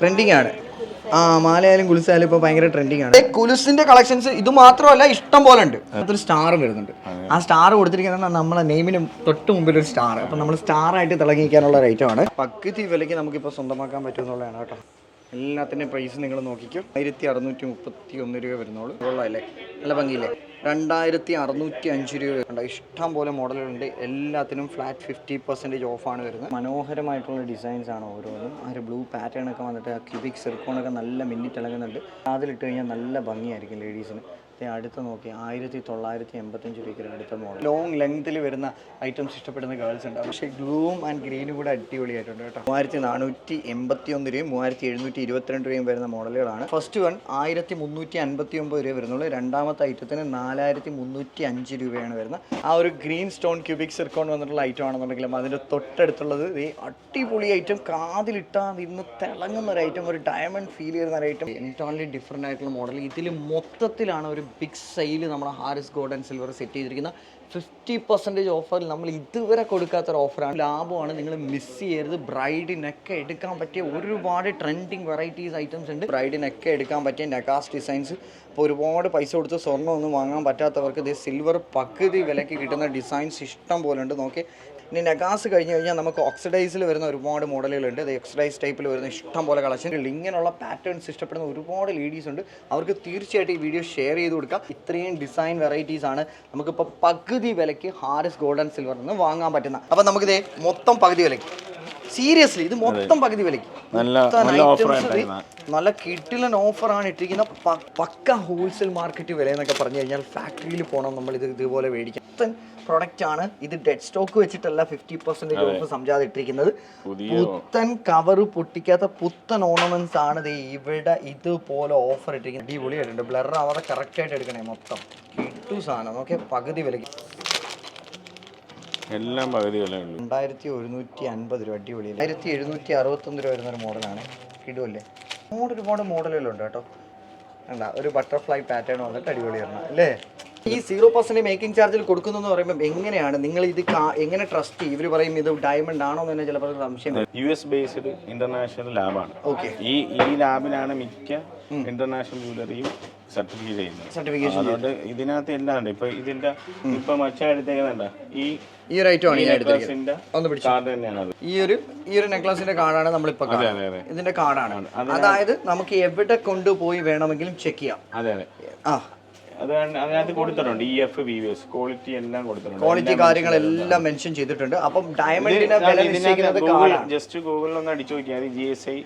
[SPEAKER 1] ട്രെൻഡിങ് ആണ്. ആ മാലയായാലും കുലുസായാലും ഇപ്പൊ ഭയങ്കര ട്രെൻഡിങ് ആണ്. കുലുസിന്റെ കളക്ഷൻസ് ഇത് മാത്രമല്ല ഇഷ്ടം പോലെ ഉണ്ട്. അതൊരു സ്റ്റാർ വരുന്നുണ്ട്. ആ സ്റ്റാർ കൊടുത്തിരിക്കുന്ന നമ്മളെ നെയിമിനും തൊട്ട് മുമ്പിൽ ഒരു സ്റ്റാർ അപ്പൊ നമ്മൾ സ്റ്റാർ ആയിട്ട് തിളങ്ങിക്കാനുള്ള ഒരു ഐറ്റം ആണ്. പകുതി വിലയ്ക്ക് നമുക്കിപ്പോ സ്വന്തമാക്കാൻ പറ്റുമെന്നുള്ളതാണ് കേട്ടോ. എല്ലാത്തിന്റെയും പ്രൈസ് നിങ്ങൾ നോക്കിക്കും. ആയിരത്തി അറുന്നൂറ്റി മുപ്പത്തി ഒന്ന് രൂപ വരുന്നുള്ളൂ. കൊള്ളാമല്ലേ നല്ല ഭംഗിയില്ലേ? രണ്ടായിരത്തി അറുന്നൂറ്റി അഞ്ച് രൂപ ഉണ്ട് ഇഷ്ടം പോലെ മോഡലുണ്ട് എല്ലാത്തിനും ഫ്ലാറ്റ് ഫിഫ്റ്റി പെർസെന്റേജ് ഓഫാണ് വരുന്നത്. മനോഹരമായിട്ടുള്ള ഡിസൈൻസ് ആണ് ഓരോന്നും. ആ ഒരു ബ്ലൂ പാറ്റേൺ ഒക്കെ വന്നിട്ട് ആ ക്യൂബിക് സിർക്കോണൊക്കെ നല്ല മിന്നിത്തിളങ്ങുന്നുണ്ട് അതിലിട്ട് കഴിഞ്ഞാൽ നല്ല ഭംഗിയായിരിക്കും ലേഡീസിന് അടുത്ത് നോക്കി ആയിരത്തി തൊള്ളായിരത്തി എൺപത്തഞ്ച് രൂപയ്ക്ക് അടുത്ത മോഡൽ ലോങ് ലെങ്ത്തിൽ വരുന്ന ഐറ്റംസ് ഇഷ്ടപ്പെടുന്ന ഗേൾസ് ഉണ്ട്. പക്ഷേ ഗ്ലൂം ആൻഡ് ഗ്രീനും കൂടെ അടിപൊളിയായിട്ടുണ്ട് കേട്ടോ. മൂവായിരത്തി നാനൂറ്റി എൺപത്തി ഒന്ന് രൂപയും മൂവായിരത്തി എഴുന്നൂറ്റി ഇരുപത്തിരണ്ട് രൂപയും വരുന്ന മോഡലുകളാണ് ഫസ്റ്റ് വൺ ആയിരത്തി മുന്നൂറ്റി അൻപത്തി ഒമ്പത് രൂപ വരുന്നുള്ളൂ. രണ്ടാമത്തെ ഐറ്റത്തിന് നാലായിരത്തി മുന്നൂറ്റി അഞ്ച് രൂപയാണ് വരുന്നത്. ആ ഒരു ഗ്രീൻ സ്റ്റോൺ ക്യൂബിക് സിർക്കോൺ വന്നിട്ടുള്ള ഐറ്റം ആണെന്നുണ്ടെങ്കിലും അതിന്റെ തൊട്ടടുത്തുള്ളത് ഈ അടിപൊളി ഐറ്റം കാതിലിട്ടാൽ ഇന്ന് തിളങ്ങുന്ന ഒരു ഐറ്റം ഒരു ഡയമണ്ട് ഫീൽ ചെയ്യുന്ന ഒരു ഐറ്റം എന്റോൺലി ഡിഫറെന്റ് ആയിട്ടുള്ള മോഡൽ ഇതിൽ മൊത്തത്തിലാണ് ഒരു ബിഗ് സെയിൽ നമ്മുടെ Haris gold and silver set ചെയ്തിരിക്കുന്ന ഫിഫ്റ്റി പെർസെന്റേജ് ഓഫറിൽ നമ്മൾ ഇതുവരെ കൊടുക്കാത്തൊരു ഓഫറാണ് ലാഭമാണ്. നിങ്ങൾ മിസ് ചെയ്യരുത്. ബ്രൈഡിനൊക്കെ എടുക്കാൻ പറ്റിയ ഒരുപാട് ട്രെൻഡിങ് വെറൈറ്റീസ് ഐറ്റംസ് ഉണ്ട്. ബ്രൈഡിനൊക്കെ എടുക്കാൻ പറ്റിയ നെക്കാസ് ഡിസൈൻസ് ഇപ്പോൾ ഒരുപാട് പൈസ കൊടുത്ത് സ്വർണമൊന്നും വാങ്ങാൻ പറ്റാത്തവർക്ക് ഇത് സിൽവർ പകുതി വിലയ്ക്ക് കിട്ടുന്ന ഡിസൈൻസ് ഇഷ്ടം പോലെ ഉണ്ട്. നോക്കി ഇനി നെഗാസ് കഴിഞ്ഞ് കഴിഞ്ഞാൽ നമുക്ക് ഓക്സിഡൈസിൽ വരുന്ന ഒരുപാട് മോഡലുകളുണ്ട് അത് ഓക്സിഡൈസ് ടൈപ്പിൽ വരുന്ന ഇഷ്ടം പോലെ കളക്ഷൻ ഇങ്ങനെയുള്ള പാറ്റേൺസ് ഇഷ്ടപ്പെടുന്ന ഒരുപാട് ലേഡീസ് ഉണ്ട്. അവർക്ക് തീർച്ചയായിട്ടും ഈ വീഡിയോ ഷെയർ ചെയ്ത് കൊടുക്കാം. ഇത്രയും ഡിസൈൻ വെറൈറ്റീസ് ആണ് നമുക്കിപ്പോൾ പകുതി വിലയ്ക്ക് ഹാരിസ് ഗോൾഡ് ആൻഡ് സിൽവർ നിന്ന് വാങ്ങാൻ പറ്റുന്ന. അപ്പം നമുക്കിത് മൊത്തം പകുതി വിലയ്ക്ക്. സീരിയസ്ലി ഇത് മൊത്തം പകുതി വിലയ്ക്ക്.
[SPEAKER 3] നല്ല
[SPEAKER 1] കിട്ടിലൻ ഓഫറാണ് ഇട്ടിരിക്കുന്ന. പക്ക ഹോൾസെയിൽ മാർക്കറ്റ് വില എന്നൊക്കെ പറഞ്ഞു കഴിഞ്ഞാൽ ഫാക്ടറിയിൽ പോകണം നമ്മൾ ഇത് ഇതുപോലെ മേടിക്കാം. പ്രൊഡക്റ്റ് ആണ്. ഇത് ഡെഡ് സ്റ്റോക്ക് വെച്ചിട്ടല്ല ഫിഫ്റ്റി പെർസെന്റേജ് ഓഫ് സംജാതെ ഇട്ടിരിക്കുന്നത് പുത്തൻ കവർ പൊട്ടിക്കാത്ത പുത്തൻ ഓർണമെന്റ്സ് ആണ് ദേ ഇവിടെ ഇതുപോലെ ഓഫർ ഇട്ടിരിക്കുന്നത്. അടിപൊളിയായിട്ടുണ്ട് ബ്ലർ ആവാതെ കറക്റ്റ് ആയിട്ട് എടുക്കണേ മൊത്തം. കിട്ടു സാധനം. ഓക്കെ പകുതി വിലയ്ക്ക്
[SPEAKER 3] എല്ലാം പകുതി വില ഉള്ളൂ.
[SPEAKER 1] രണ്ടായിരത്തി ഒരുന്നൂറ്റി അൻപത് രൂപ അടിപൊളി ആയിരത്തി എഴുന്നൂറ്റി അറുപത്തൊന്ന് രൂപ വരുന്ന ഒരു മോഡലാണ്. കിടുമല്ലേ ഒരുപാട് ഒരുപാട് മോഡലുകളുണ്ട് കേട്ടോ. എന്താ ഒരു ബട്ടർഫ്ലൈ പാറ്റേൺ വന്നിട്ട് അടിപൊളിയാണ് അല്ലേ? ഈ സീറോ പെർസെന്റ് മേക്കിംഗ് ചാർജിൽ കൊടുക്കുന്നു എന്ന് പറയുമ്പോൾ എങ്ങനെയാണ്? നിങ്ങൾ ഇത് എങ്ങനെ ട്രസ്റ്റ് ചെയ്യും? ഇവർ പറയും ഇത് ഡയമണ്ട് ആണോ എന്ന് തന്നെ ചിലപ്പോൾ സംശയം
[SPEAKER 3] യു എസ് ബേസ്ഡ് ഇന്റർനാഷണൽ ലാബാണ്
[SPEAKER 1] ഓക്കെ
[SPEAKER 3] ഈ ഈ ലാബിലാണ് മിക്ക ഇന്റർനാഷണൽ ജ്വല്ലറിയും സർട്ടിഫിക്കറ്റ് ചെയ്യുന്നത്.
[SPEAKER 1] സർട്ടിഫിക്കേഷൻ
[SPEAKER 3] അതുകൊണ്ട് ഇതിനകത്ത് എല്ലാം ഉണ്ട്. ഇപ്പൊ ഇതിന്റെ ഇപ്പൊ മച്ച എടുത്തേക്കുന്നുണ്ട ഈ
[SPEAKER 1] ഈ ഒരു ഐറ്റം ആണ് ഞാൻ എടുത്തിരിക്കുന്നത് ഈ ഒരു ഈ ഒരു നെക്ലസിന്റെ കാർഡാണ്
[SPEAKER 3] അതെ
[SPEAKER 1] ഇതിന്റെ കാർഡാണ് അതായത് നമുക്ക് എവിടെ കൊണ്ടുപോയി വേണമെങ്കിലും ചെക്ക് ചെയ്യാം.
[SPEAKER 3] അതെ അതെ.
[SPEAKER 1] ആ.
[SPEAKER 3] അതാണ് അതിനകത്ത് കൊടുത്തിട്ടുണ്ട്. E F B V S quality എല്ലാം കൊടുത്തിട്ടുണ്ട്.
[SPEAKER 1] ക്വാളിറ്റി കാര്യങ്ങളെല്ലാം മെൻഷൻ ചെയ്തിട്ടുണ്ട്. അപ്പം ഡയമണ്ടിന്റെ വില നിശ്ചയിക്കുന്നത്
[SPEAKER 3] ജസ്റ്റ് ഗൂഗിളിൽ ഒന്ന് അടിച്ചു നോക്കിയാൽ G S I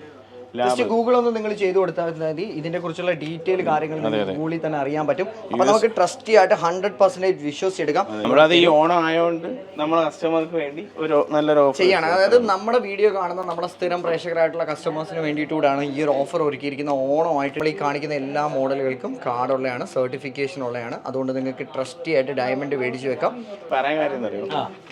[SPEAKER 1] just Google ഒന്ന് നിങ്ങൾ ചെയ്തു കൊടുത്താൽ മതി. ഇതിനെ കുറിച്ചുള്ള ഡീറ്റെയിൽ കാര്യങ്ങൾ ഗൂഗിളിൽ തന്നെ അറിയാൻ പറ്റും. അപ്പൊ നമുക്ക് ട്രസ്റ്റി ആയിട്ട് ഹൺഡ്രഡ് പെർസെന്റേജ് വിശ്വസിച്ചെടുക്കാം
[SPEAKER 3] നമ്മളത് ഈ ഓണം ആയതുകൊണ്ട് നമ്മുടെ കസ്റ്റമർക്ക് വേണ്ടി ഒരു നല്ലൊരു ഓഫർ
[SPEAKER 1] ചെയ്യാണ്. അതായത് നമ്മുടെ വീഡിയോ കാണുന്ന നമ്മുടെ സ്ഥിരം പ്രേക്ഷകരായിട്ടുള്ള കസ്റ്റമേഴ്സിന് വേണ്ടിയിട്ടുകൂടാണ് ഈ ഒരു ഓഫർ ഒരുക്കിയിരിക്കുന്ന ഓണം ആയിട്ട് ഈ കാണിക്കുന്ന എല്ലാ മോഡലുകൾക്കും കാർഡ് ഉള്ളതാണ് സർട്ടിഫിക്കേഷൻ ഉള്ളതാണ് അതുകൊണ്ട് നിങ്ങൾക്ക് ട്രസ്റ്റി ആയിട്ട് ഡയമണ്ട് മേടിച്ചു വെക്കാം.
[SPEAKER 3] പറയാൻ കാര്യം അറിയോ?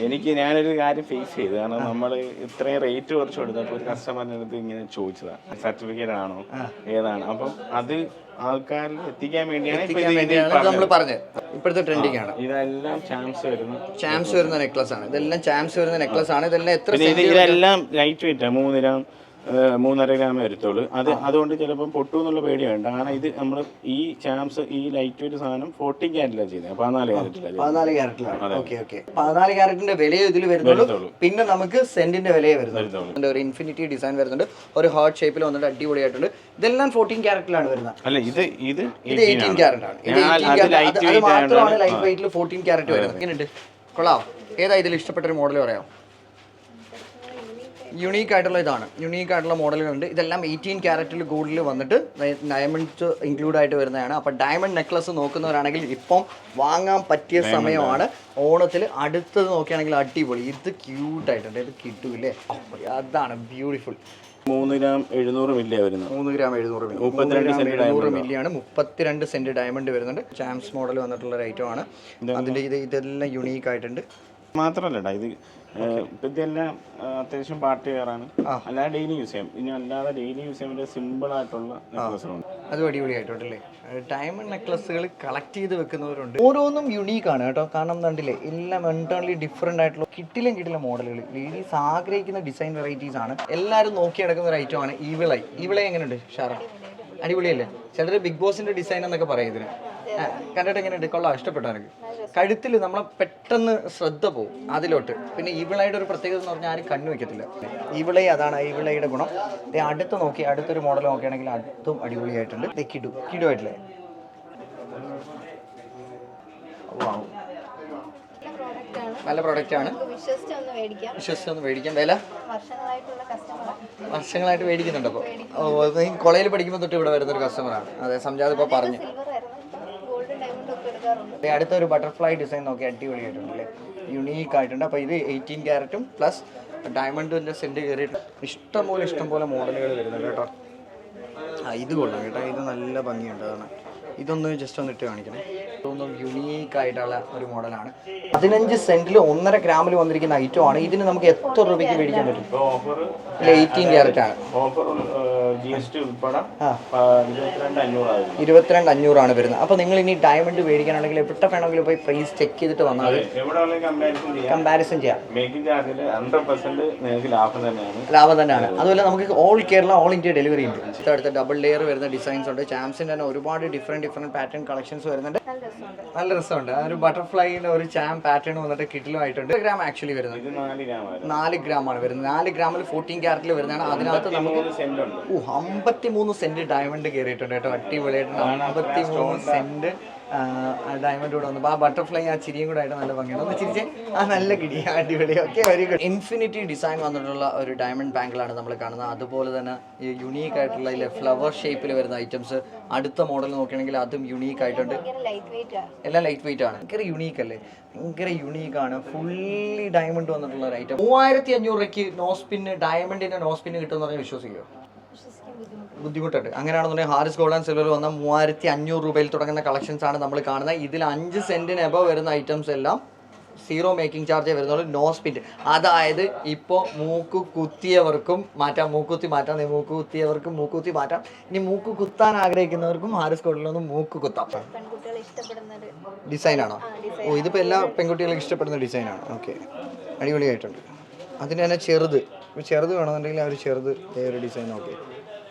[SPEAKER 3] എനിക്ക് ഞാനൊരു കാര്യം ഫേസ് ചെയ്തു. കാരണം നമ്മൾ ഇത്രയും റേറ്റ് കുറച്ച് കൊടുത്തപ്പോൾ ഒരു കസ്റ്റമറിന്റെ അടുത്ത് ഇങ്ങനെ ചോദിച്ചതാണ് സർട്ടിഫിക്കറ്റ് ആണോ? ഏതാണ്? അപ്പം അത് ആൾക്കാരിൽ എത്തിക്കാൻ വേണ്ടിയാണ്.
[SPEAKER 1] നമ്മൾ പറഞ്ഞത്. ഇപ്പോഴത്തെ ട്രെൻഡിങ് ആണ്.
[SPEAKER 3] ഇതെല്ലാം ചാൻസ് വരുന്നു
[SPEAKER 1] ചാംസ് വരുന്ന നെക്ലസ് ആണ്. ഇതെല്ലാം ചാംസ് വരുന്ന നെക്ലസ് ആണ്. ഇതെല്ലാം എത്ര
[SPEAKER 3] ഇതെല്ലാം ലൈറ്റ് വെയിറ്റ് മൂന്ന് ഗ്രാം മൂന്നര ഗ്രാമേ വരത്തുള്ളൂ. അത് അതുകൊണ്ട് ചിലപ്പം പൊട്ടു എന്നുള്ള പേടിയുണ്ട്. കാരണം ഇത് നമ്മൾ ഈ ചാംസ് ഈ ലൈറ്റ് വെയിറ്റ് സാധനം ഫോർട്ടി ക്യാരറ്റിലാണ് ചെയ്യുന്നത് പതിനാല് ക്യാരറ്റിലാണ്
[SPEAKER 1] പതിനാല് ക്യാരറ്റിലാണ് ഓക്കെ ഓക്കെ. പതിനാല് ക്യാരറ്റിന്റെ വിലയെ ഇതിൽ വരുന്നുള്ളൂ. പിന്നെ നമുക്ക് സെന്റിന്റെ വിലയെ വരുന്നുള്ളൂ. ഒരു ഇൻഫിനിറ്റി ഡിസൈൻ വരുന്നുണ്ട്. ഒരു ഹാർട്ട് ഷേപ്പിൽ വന്നിട്ട് അടിപൊളിയായിട്ടുണ്ട്. ഇതെല്ലാം ഫോർട്ടീൻ ക്യാരറ്റിലാണ് വരുന്നത്.
[SPEAKER 3] അല്ല ഇത് ഇത്
[SPEAKER 1] ഇത് എയ്റ്റീൻ ക്യാരറ്റ് ആണ്. ഇത്
[SPEAKER 3] ഞാൻ
[SPEAKER 1] 18
[SPEAKER 3] അത്
[SPEAKER 1] carat.
[SPEAKER 3] ലൈറ്റ്
[SPEAKER 1] മാത്രമാണ് വെയിറ്റിൽ ഫോർട്ടീൻ ക്യാരറ്റ് വരുന്നത്. കൊള്ളാം. ഏതാ ഇതിൽ ഇഷ്ടപ്പെട്ട ഒരു മോഡൽ പറയാം യുണീക്ക് ആയിട്ടുള്ള ഇതാണ്. യുണീക്ക് ആയിട്ടുള്ള മോഡലുകളുണ്ട്. ഇതെല്ലാം എയ്റ്റീൻ ക്യാരറ്റിൽ ഗോൾഡിൽ വന്നിട്ട് ഡയമണ്ട്സ് ഇൻക്ലൂഡ് ആയിട്ട് വരുന്നതാണ്. അപ്പോൾ ഡയമണ്ട് നെക്ലസ് നോക്കുന്നവരാണെങ്കിൽ ഇപ്പം വാങ്ങാൻ പറ്റിയ സമയമാണ്. ഓണത്തിൽ അടുത്തത് നോക്കുകയാണെങ്കിൽ അടിപൊളി. ഇത് ക്യൂട്ടായിട്ടുണ്ട് ഇത് കിട്ടൂലേ അതാണ് ബ്യൂട്ടിഫുൾ
[SPEAKER 3] മൂന്ന് ഗ്രാം എഴുന്നൂറ് മില്ലി വരുന്നത്.
[SPEAKER 1] മൂന്ന് ഗ്രാം എഴുന്നൂറ് മില്ലി.
[SPEAKER 3] മുപ്പത്തിരണ്ട് സെന്റ്
[SPEAKER 1] എഴുന്നൂറ് മില്ലിയാണ്. മുപ്പത്തിരണ്ട് സെന്റ് ഡയമണ്ട് വരുന്നുണ്ട്. ചാംസ് മോഡൽ വന്നിട്ടുള്ള ഒരു ഐറ്റമാണ് ആണ്. അതിന്റെ ഇത് ഇതെല്ലാം യുണീക്ക് ആയിട്ടുണ്ട്.
[SPEAKER 3] മാത്രമല്ല ഇത് ഇതെല്ലാം അത്യാവശ്യം പാർട്ടി വെയറാണ്. അല്ലാതെ ഡെയിലി യൂസ് ചെയ്യാം. ഇനി അല്ലാതെ ഡെയിലി യൂസ് ചെയ്യാൻ സിമ്പിൾ ആയിട്ടുള്ള നെക്ലസുകളുണ്ട്
[SPEAKER 1] അതും അടിപൊളിയായിട്ടുണ്ടല്ലേ ഡയമണ്ട് നെക്ലസുകൾ കളക്ട് ചെയ്ത് വെക്കുന്നവരുണ്ട്. ഓരോന്നും യുണീക്ക് ആണ് കേട്ടോ. കാരണം കണ്ടില്ലേ എല്ലാം ഇന്റേണലി ഡിഫറെന്റ് ആയിട്ടുള്ള കിട്ടിലും കിട്ടില്ല മോഡലുകൾ ലേഡീസ് ആഗ്രഹിക്കുന്ന ഡിസൈൻ വെറൈറ്റീസ് ആണ്. എല്ലാവരും നോക്കി നടക്കുന്ന ഒരു ഐറ്റം ആണ് ഈവിളൈ ഈവിളൈ എങ്ങനെയുണ്ട് ഷാറ? അടിപൊളിയല്ലേ? ചിലർ ബിഗ് ബോസിന്റെ ഡിസൈൻ എന്നൊക്കെ പറയും ഇതിന്. കണ്ടിട്ട് എങ്ങനെ കൊള്ളാം ഇഷ്ടപ്പെട്ടോ എനിക്ക് കഴുത്തിൽ നമ്മളെ പെട്ടെന്ന് ശ്രദ്ധ പോകും അതിലോട്ട്. പിന്നെ ഇവിളയുടെ ഒരു പ്രത്യേകത എന്ന് പറഞ്ഞാൽ ആരും കണ്ണു വയ്ക്കത്തില്ല ഇവിളെ അതാണ് ഇവിളയുടെ ഗുണം. അടുത്ത് നോക്കി അടുത്തൊരു മോഡൽ നോക്കുകയാണെങ്കിൽ അടുത്തും അടിപൊളിയായിട്ടുണ്ട്. കിടു കിടു ആയിട്ടില്ലേ.
[SPEAKER 4] നല്ല പ്രോഡക്റ്റ് ആണ്. വിശ്വസിച്ച് ഒന്ന് മേടിക്കാം.
[SPEAKER 1] വില? വർഷങ്ങളായിട്ട് മേടിക്കുന്നുണ്ട് അപ്പോൾ കോളേജിൽ പഠിക്കുമ്പോൾ തൊട്ട് ഇവിടെ വരുന്നൊരു കസ്റ്റമറാണ് അതെ സംജാത് ഇപ്പോൾ പറഞ്ഞു. ദേ അടുത്തൊരു ബട്ടർഫ്ലൈ ഡിസൈൻ നോക്കി അടിപൊളിയായിട്ടുണ്ട് അല്ലേ? യുണീക്ക് ആയിട്ടുണ്ട്. അപ്പോൾ ഇത് എയ്റ്റീൻ ക്യാരറ്റും പ്ലസ് ഡയമണ്ടിന്റെ സെന്റ് കയറിയിട്ട് ഇഷ്ടംപോലെ ഇഷ്ടംപോലെ മോഡലുകൾ വരുന്നുണ്ട് കേട്ടോ. ആ ഇത് കൊള്ളാം കേട്ടോ. ഇത് നല്ല ഭംഗിയുണ്ട്. അതാണ്. ഇതൊന്ന് ജസ്റ്റ് ഒന്ന് ഇട്ട് കാണിക്കണേ. ഇതൊന്നും യുണീക്ക് ആയിട്ടുള്ള ഒരു മോഡലാണ്. പതിനഞ്ച് സെന്റിൽ ഒന്നര ഗ്രാമിൽ വന്നിരിക്കുന്ന ഐറ്റം ആണ്. ഇതിന് നമുക്ക് എത്ര രൂപയ്ക്ക് മേടിക്കാൻ പറ്റും? എയ്റ്റീൻ ക്യാരറ്റ് ആണ്.
[SPEAKER 3] ഇരുപത്തിരണ്ട്
[SPEAKER 1] അഞ്ഞൂറാണ് വരുന്നത്. അപ്പൊ നിങ്ങൾ ഇനി ഡയമണ്ട് മേടിക്കാനാണെങ്കിൽ എവിടെ വേണമെങ്കിലും പോയി പ്രൈസ് ചെക്ക് ചെയ്തിട്ട് വന്നാൽ
[SPEAKER 3] കമ്പാരിസൺ ചെയ്യാം. ലാഭം തന്നെയാണ്.
[SPEAKER 1] അതുപോലെ നമുക്ക് all Kerala all India delivery ഉണ്ട്. അടുത്ത അടുത്ത ഡബിൾ ലെയർ വരുന്ന ഡിസൈൻസ് ഉണ്ട്. ചാംസിന് തന്നെ ഒരുപാട് ഡിഫറെന്റ് ഡിഫറെന്റ് പാറ്റേൺ കളക്ഷൻസ് വരുന്നുണ്ട്.
[SPEAKER 4] നല്ല രസമുണ്ട്.
[SPEAKER 1] ആ ഒരു ബട്ടർഫ്ലൈന്റെ ഒരു ചാം പാറ്റേൺ വന്നിട്ട് കിറ്റിലുമായിട്ടുണ്ട് ഗ്രാം ആക്ച്വലി വരുന്നത്.
[SPEAKER 3] നാല്
[SPEAKER 1] നാല് ഗ്രാം ആണ് വരുന്നത്. നാല് ഗ്രാമിൽ ഫോർട്ടീൻ ക്യാരറ്റിൽ വരുന്നതാണ്. അതിനകത്ത് നമുക്ക്
[SPEAKER 3] സെന്റ് ഉണ്ട്.
[SPEAKER 1] ഓ അമ്പത്തി മൂന്ന് സെന്റ് ഡയമണ്ട് കയറിയിട്ടുണ്ട് കേട്ടോ അടിപൊളിയായിട്ടുണ്ട് അമ്പത്തി മൂന്ന് സെന്റ് ഡയമണ്ട് കൂടെ വന്നു ആ ബട്ടർഫ്ലൈ ആ ചിരിയും കൂടെ ആയിട്ട് നല്ല ഭംഗിയാണ് ഒന്ന് ചിരിച്ച്. ആ നല്ല കിടി. അടിപൊളി. Okay very good infinity design വന്നിട്ടുള്ള ഒരു ഡയമണ്ട് ബാങ്കിലാണ് നമ്മൾ കാണുന്നത്. അതുപോലെ തന്നെ ഈ യുണീക്ക് ആയിട്ടുള്ള ഇതിലെ ഫ്ലവർ ഷേപ്പിൽ വരുന്ന ഐറ്റംസ് അടുത്ത മോഡൽ നോക്കുകയാണെങ്കിൽ അതും യുണീക്ക് ആയിട്ടുണ്ട്. എല്ലാം ലൈറ്റ് വെയിറ്റ് ആണ്. ഭയങ്കര യുണീക്ക് അല്ലേ? ഭയങ്കര യുണീക്ക് ആണ്. ഫുള്ളി ഡയമണ്ട് വന്നിട്ടുള്ള ഒരു ഐറ്റം മൂവായിരത്തി അഞ്ഞൂറ് രൂപയ്ക്ക് നോസ്പിന് ഡയമണ്ടിന്റെ നോസ്പിന് കിട്ടുമെന്ന് പറഞ്ഞാൽ വിശ്വസിക്കുമോ ബുദ്ധിമുട്ടുണ്ട്. അങ്ങനെയാണെന്നുണ്ടെങ്കിൽ ഹാരിസ് ഗോൾഡ് ആൻഡ് സിൽവർ വന്ന മൂവായിരത്തി അഞ്ഞൂറ് രൂപയിൽ തുടങ്ങുന്ന കളക്ഷൻസ് ആണ് നമ്മൾ കാണുന്നത്. ഇതിൽ അഞ്ച് സെന്റിന് എബവ് വരുന്ന ഐറ്റംസ് എല്ലാം സീറോ മേക്കിംഗ് ചാർജേ വരുന്നുള്ളൂ നോ സ്പിൻഡ് അതായത് ഇപ്പോൾ മൂക്ക് കുത്തിയവർക്കും മാറ്റാം മൂക്കുത്തി മാറ്റാം മൂക്ക് കുത്തിയവർക്കും മൂക്കുത്തി മാറ്റാം. ഇനി മൂക്ക് കുത്താൻ ആഗ്രഹിക്കുന്നവർക്കും ഹാരിസ് ഗോൾഡിലൊന്ന് മൂക്ക് കുത്താം.
[SPEAKER 4] ഡിസൈനാണോ
[SPEAKER 1] ഓ ഇതിപ്പോൾ എല്ലാ പെൺകുട്ടികൾക്കും ഇഷ്ടപ്പെടുന്ന ഡിസൈനാണ് ഓക്കെ അടിപൊളിയായിട്ടുണ്ട്. അതിന് തന്നെ ചെറുത്. ചെറുത് വേണമെന്നുണ്ടെങ്കിൽ ആ ഒരു ചെറുത് ഒരു ഡിസൈൻ ഓക്കെ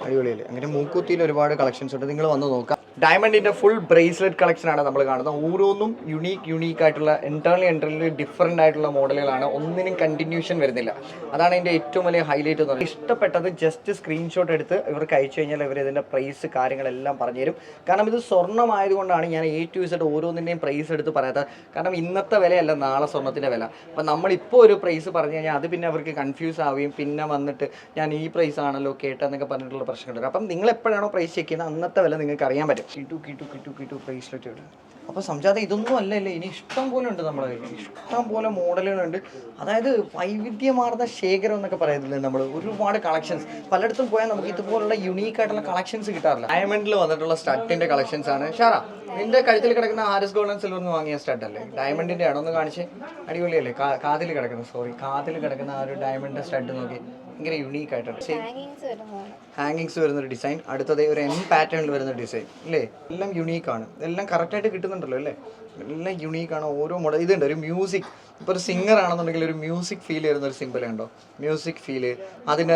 [SPEAKER 1] അടിപൊളിയല്ലേ? അങ്ങനെ മൂക്കുത്തിയിൽ ഒരുപാട് കളക്ഷൻസ് ഉണ്ട്. നിങ്ങൾ വന്ന് നോക്കാം. ഡയമണ്ടിന്റെ ഫുൾ ബ്രേസ്ലെറ്റ് കളക്ഷനാണ് നമ്മൾ കാണുന്നത്. ഓരോന്നും യുണീക്ക് യുണീക്ക് ആയിട്ടുള്ള എന്റേർലി എൻട്രലിൽ ഡിഫറെന്റ് ആയിട്ടുള്ള മോഡലുകളാണ് ഒന്നിനും കണ്ടിന്യൂഷൻ വരുന്നില്ല. അതാണ് ഇതിന്റെ ഏറ്റവും വലിയ ഹൈലൈറ്റ് എന്ന് പറയുന്നത്. ഇഷ്ടപ്പെട്ടത് ജസ്റ്റ് സ്ക്രീൻഷോട്ട് എടുത്ത് ഇവർക്ക് അയച്ചു കഴിഞ്ഞാൽ ഇവർ ഇതിന്റെ പ്രൈസ് കാര്യങ്ങളെല്ലാം പറഞ്ഞു തരും കാരണം ഇത് സ്വർണമായതുകൊണ്ടാണ് ഞാൻ എ ടു ഇസഡ് ഓരോന്നിന്റെയും പ്രൈസ് എടുത്ത് പറയാത്തത്. കാരണം ഇന്നത്തെ വിലയല്ല നാളെ സ്വർണത്തിന്റെ വില. അപ്പം നമ്മളിപ്പോൾ ഒരു പ്രൈസ് പറഞ്ഞു കഴിഞ്ഞാൽ അത് പിന്നെ അവർക്ക് കൺഫ്യൂസ് ആവുകയും പിന്നെ വന്നിട്ട് ഞാൻ ഈ പ്രൈസ് ആണല്ലോ കേട്ടെന്നൊക്കെ പറഞ്ഞിട്ടുള്ള പ്രശ്നങ്ങളുണ്ട്. അപ്പം നിങ്ങൾ എപ്പോഴാണോ പ്രൈസ് ചെക്ക് ചെയ്യുന്നത്? അന്നത്തെ വില നിങ്ങൾക്ക് അറിയാൻ പറ്റും. കിട്ടു കിട്ടു കിട്ടു കിട്ടു ബ്രേസ്ലെറ്റ് ഇടും അപ്പോൾ സംജാത ഇതൊന്നും അല്ലല്ലേ ഇനി ഇഷ്ടം പോലെ ഉണ്ട് നമ്മുടെ കയ്യിൽ ഇഷ്ടം പോലെ മോഡലുകളുണ്ട് അതായത് വൈവിധ്യമാർന്ന ശേഖരം എന്നൊക്കെ പറയുന്നില്ലേ നമ്മൾ ഒരുപാട് കളക്ഷൻസ് പലയിടത്തും പോയാൽ നമുക്ക് ഇതുപോലുള്ള യുണീക്ക് ആയിട്ടുള്ള കളക്ഷൻസ് കിട്ടാറില്ല. ഡയമണ്ടിൽ വന്നിട്ടുള്ള സ്റ്റഡിന്റെ കളക്ഷൻസ് ആണ്. ഷാറ നിന്റെ കഴുത്തിൽ കിടക്കുന്ന ഹാരിസ് ഗോൾഡ് ആൻഡ് സിൽവർ വാങ്ങിയ സ്റ്റഡ് അല്ലേ? ഡയമണ്ടിന്റെ ആണോ ഒന്ന് കാണിച്ച്? അടിപൊളിയല്ലേ? കാതിൽ കിടക്കുന്ന സോറി കാതിൽ കിടക്കുന്ന ആ ഒരു ഡയമണ്ട് സ്റ്റഡ് നോക്കി. ഭയങ്കര യുണീക്ക് ആയിട്ടുണ്ട്
[SPEAKER 4] ഹാങ്ങിങ്സ്
[SPEAKER 1] വരുന്ന ഒരു ഡിസൈൻ അടുത്തത് ഒരു എം പാറ്റേണിൽ വരുന്ന ഡിസൈൻ അല്ലേ എല്ലാം യുണീക്ക് ആണ്. എല്ലാം കറക്റ്റായിട്ട് കിട്ടുന്നുണ്ടല്ലോ അല്ലേ? എല്ലാം യുണീക്ക് ആണ്. ഓരോ മോഡൽ ഇതുണ്ട് ഒരു മ്യൂസിക് ഇപ്പോൾ ഒരു സിംഗർ ആണെന്നുണ്ടെങ്കിൽ ഒരു മ്യൂസിക് ഫീൽ ചെയ്യുന്ന ഒരു സിമ്പിൾ ഉണ്ടോ? മ്യൂസിക് ഫീൽ അതിന്റെ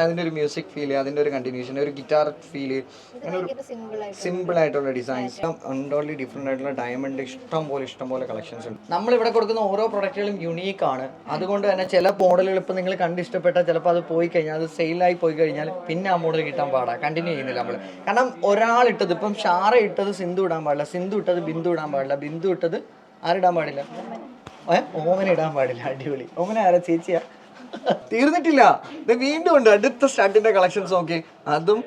[SPEAKER 1] അതിന്റെ ഒരു മ്യൂസിക് ഫീൽ അതിന്റെ ഒരു കണ്ടിന്യൂഷൻ ഒരു ഗിറ്റാർ ഫീൽ അങ്ങനെ ഒരു
[SPEAKER 4] സിമ്പിൾ ആയിട്ട്
[SPEAKER 1] സിമ്പിൾ ആയിട്ടുള്ള ഡിസൈൻസ് അൺഡോൺലി ഡിഫറെന്റ് ആയിട്ടുള്ള ഡയമണ്ട് ഇഷ്ടം പോലെ ഇഷ്ടം പോലെ കളക്ഷൻസ് ഉണ്ട്. നമ്മൾ ഇവിടെ കൊടുക്കുന്ന ഓരോ പ്രൊഡക്റ്റുകളും യുണീക്ക് ആണ്. അതുകൊണ്ട് തന്നെ ചില മോഡലുകൾ ഇപ്പോൾ നിങ്ങൾ കണ്ട് ഇഷ്ടപ്പെട്ടാൽ ചിലപ്പോൾ അത് പോയി കഴിഞ്ഞാൽ അത് സെയിലായി പോയി കഴിഞ്ഞാൽ പിന്നെ ആ മോഡൽ കിട്ടാൻ പാടാ. കണ്ടിന്യൂ ചെയ്യുന്നില്ല നമ്മൾ കാരണം ഒരാൾ ഇട്ടത് ഇപ്പം ഷാറ ഇട്ടത് സിന്ധു ഇടാൻ പാടില്ല സിന്ധു ഇട്ടത് ബിന്ദു ഇടാൻ പാടില്ല ബിന്ദു ഇട്ടത് ആരിടാൻ പാടില്ല? ഓമന ഇടാൻ പാടില്ല. അടിപൊളി. ഓമന ആരാ? ചേച്ചിയാ? തീർന്നിട്ടില്ല. ഇത് വീണ്ടും ഉണ്ട്. അടുത്ത സ്റ്റാർട്ടിന്റെ കളക്ഷൻസ് നോക്കി അതും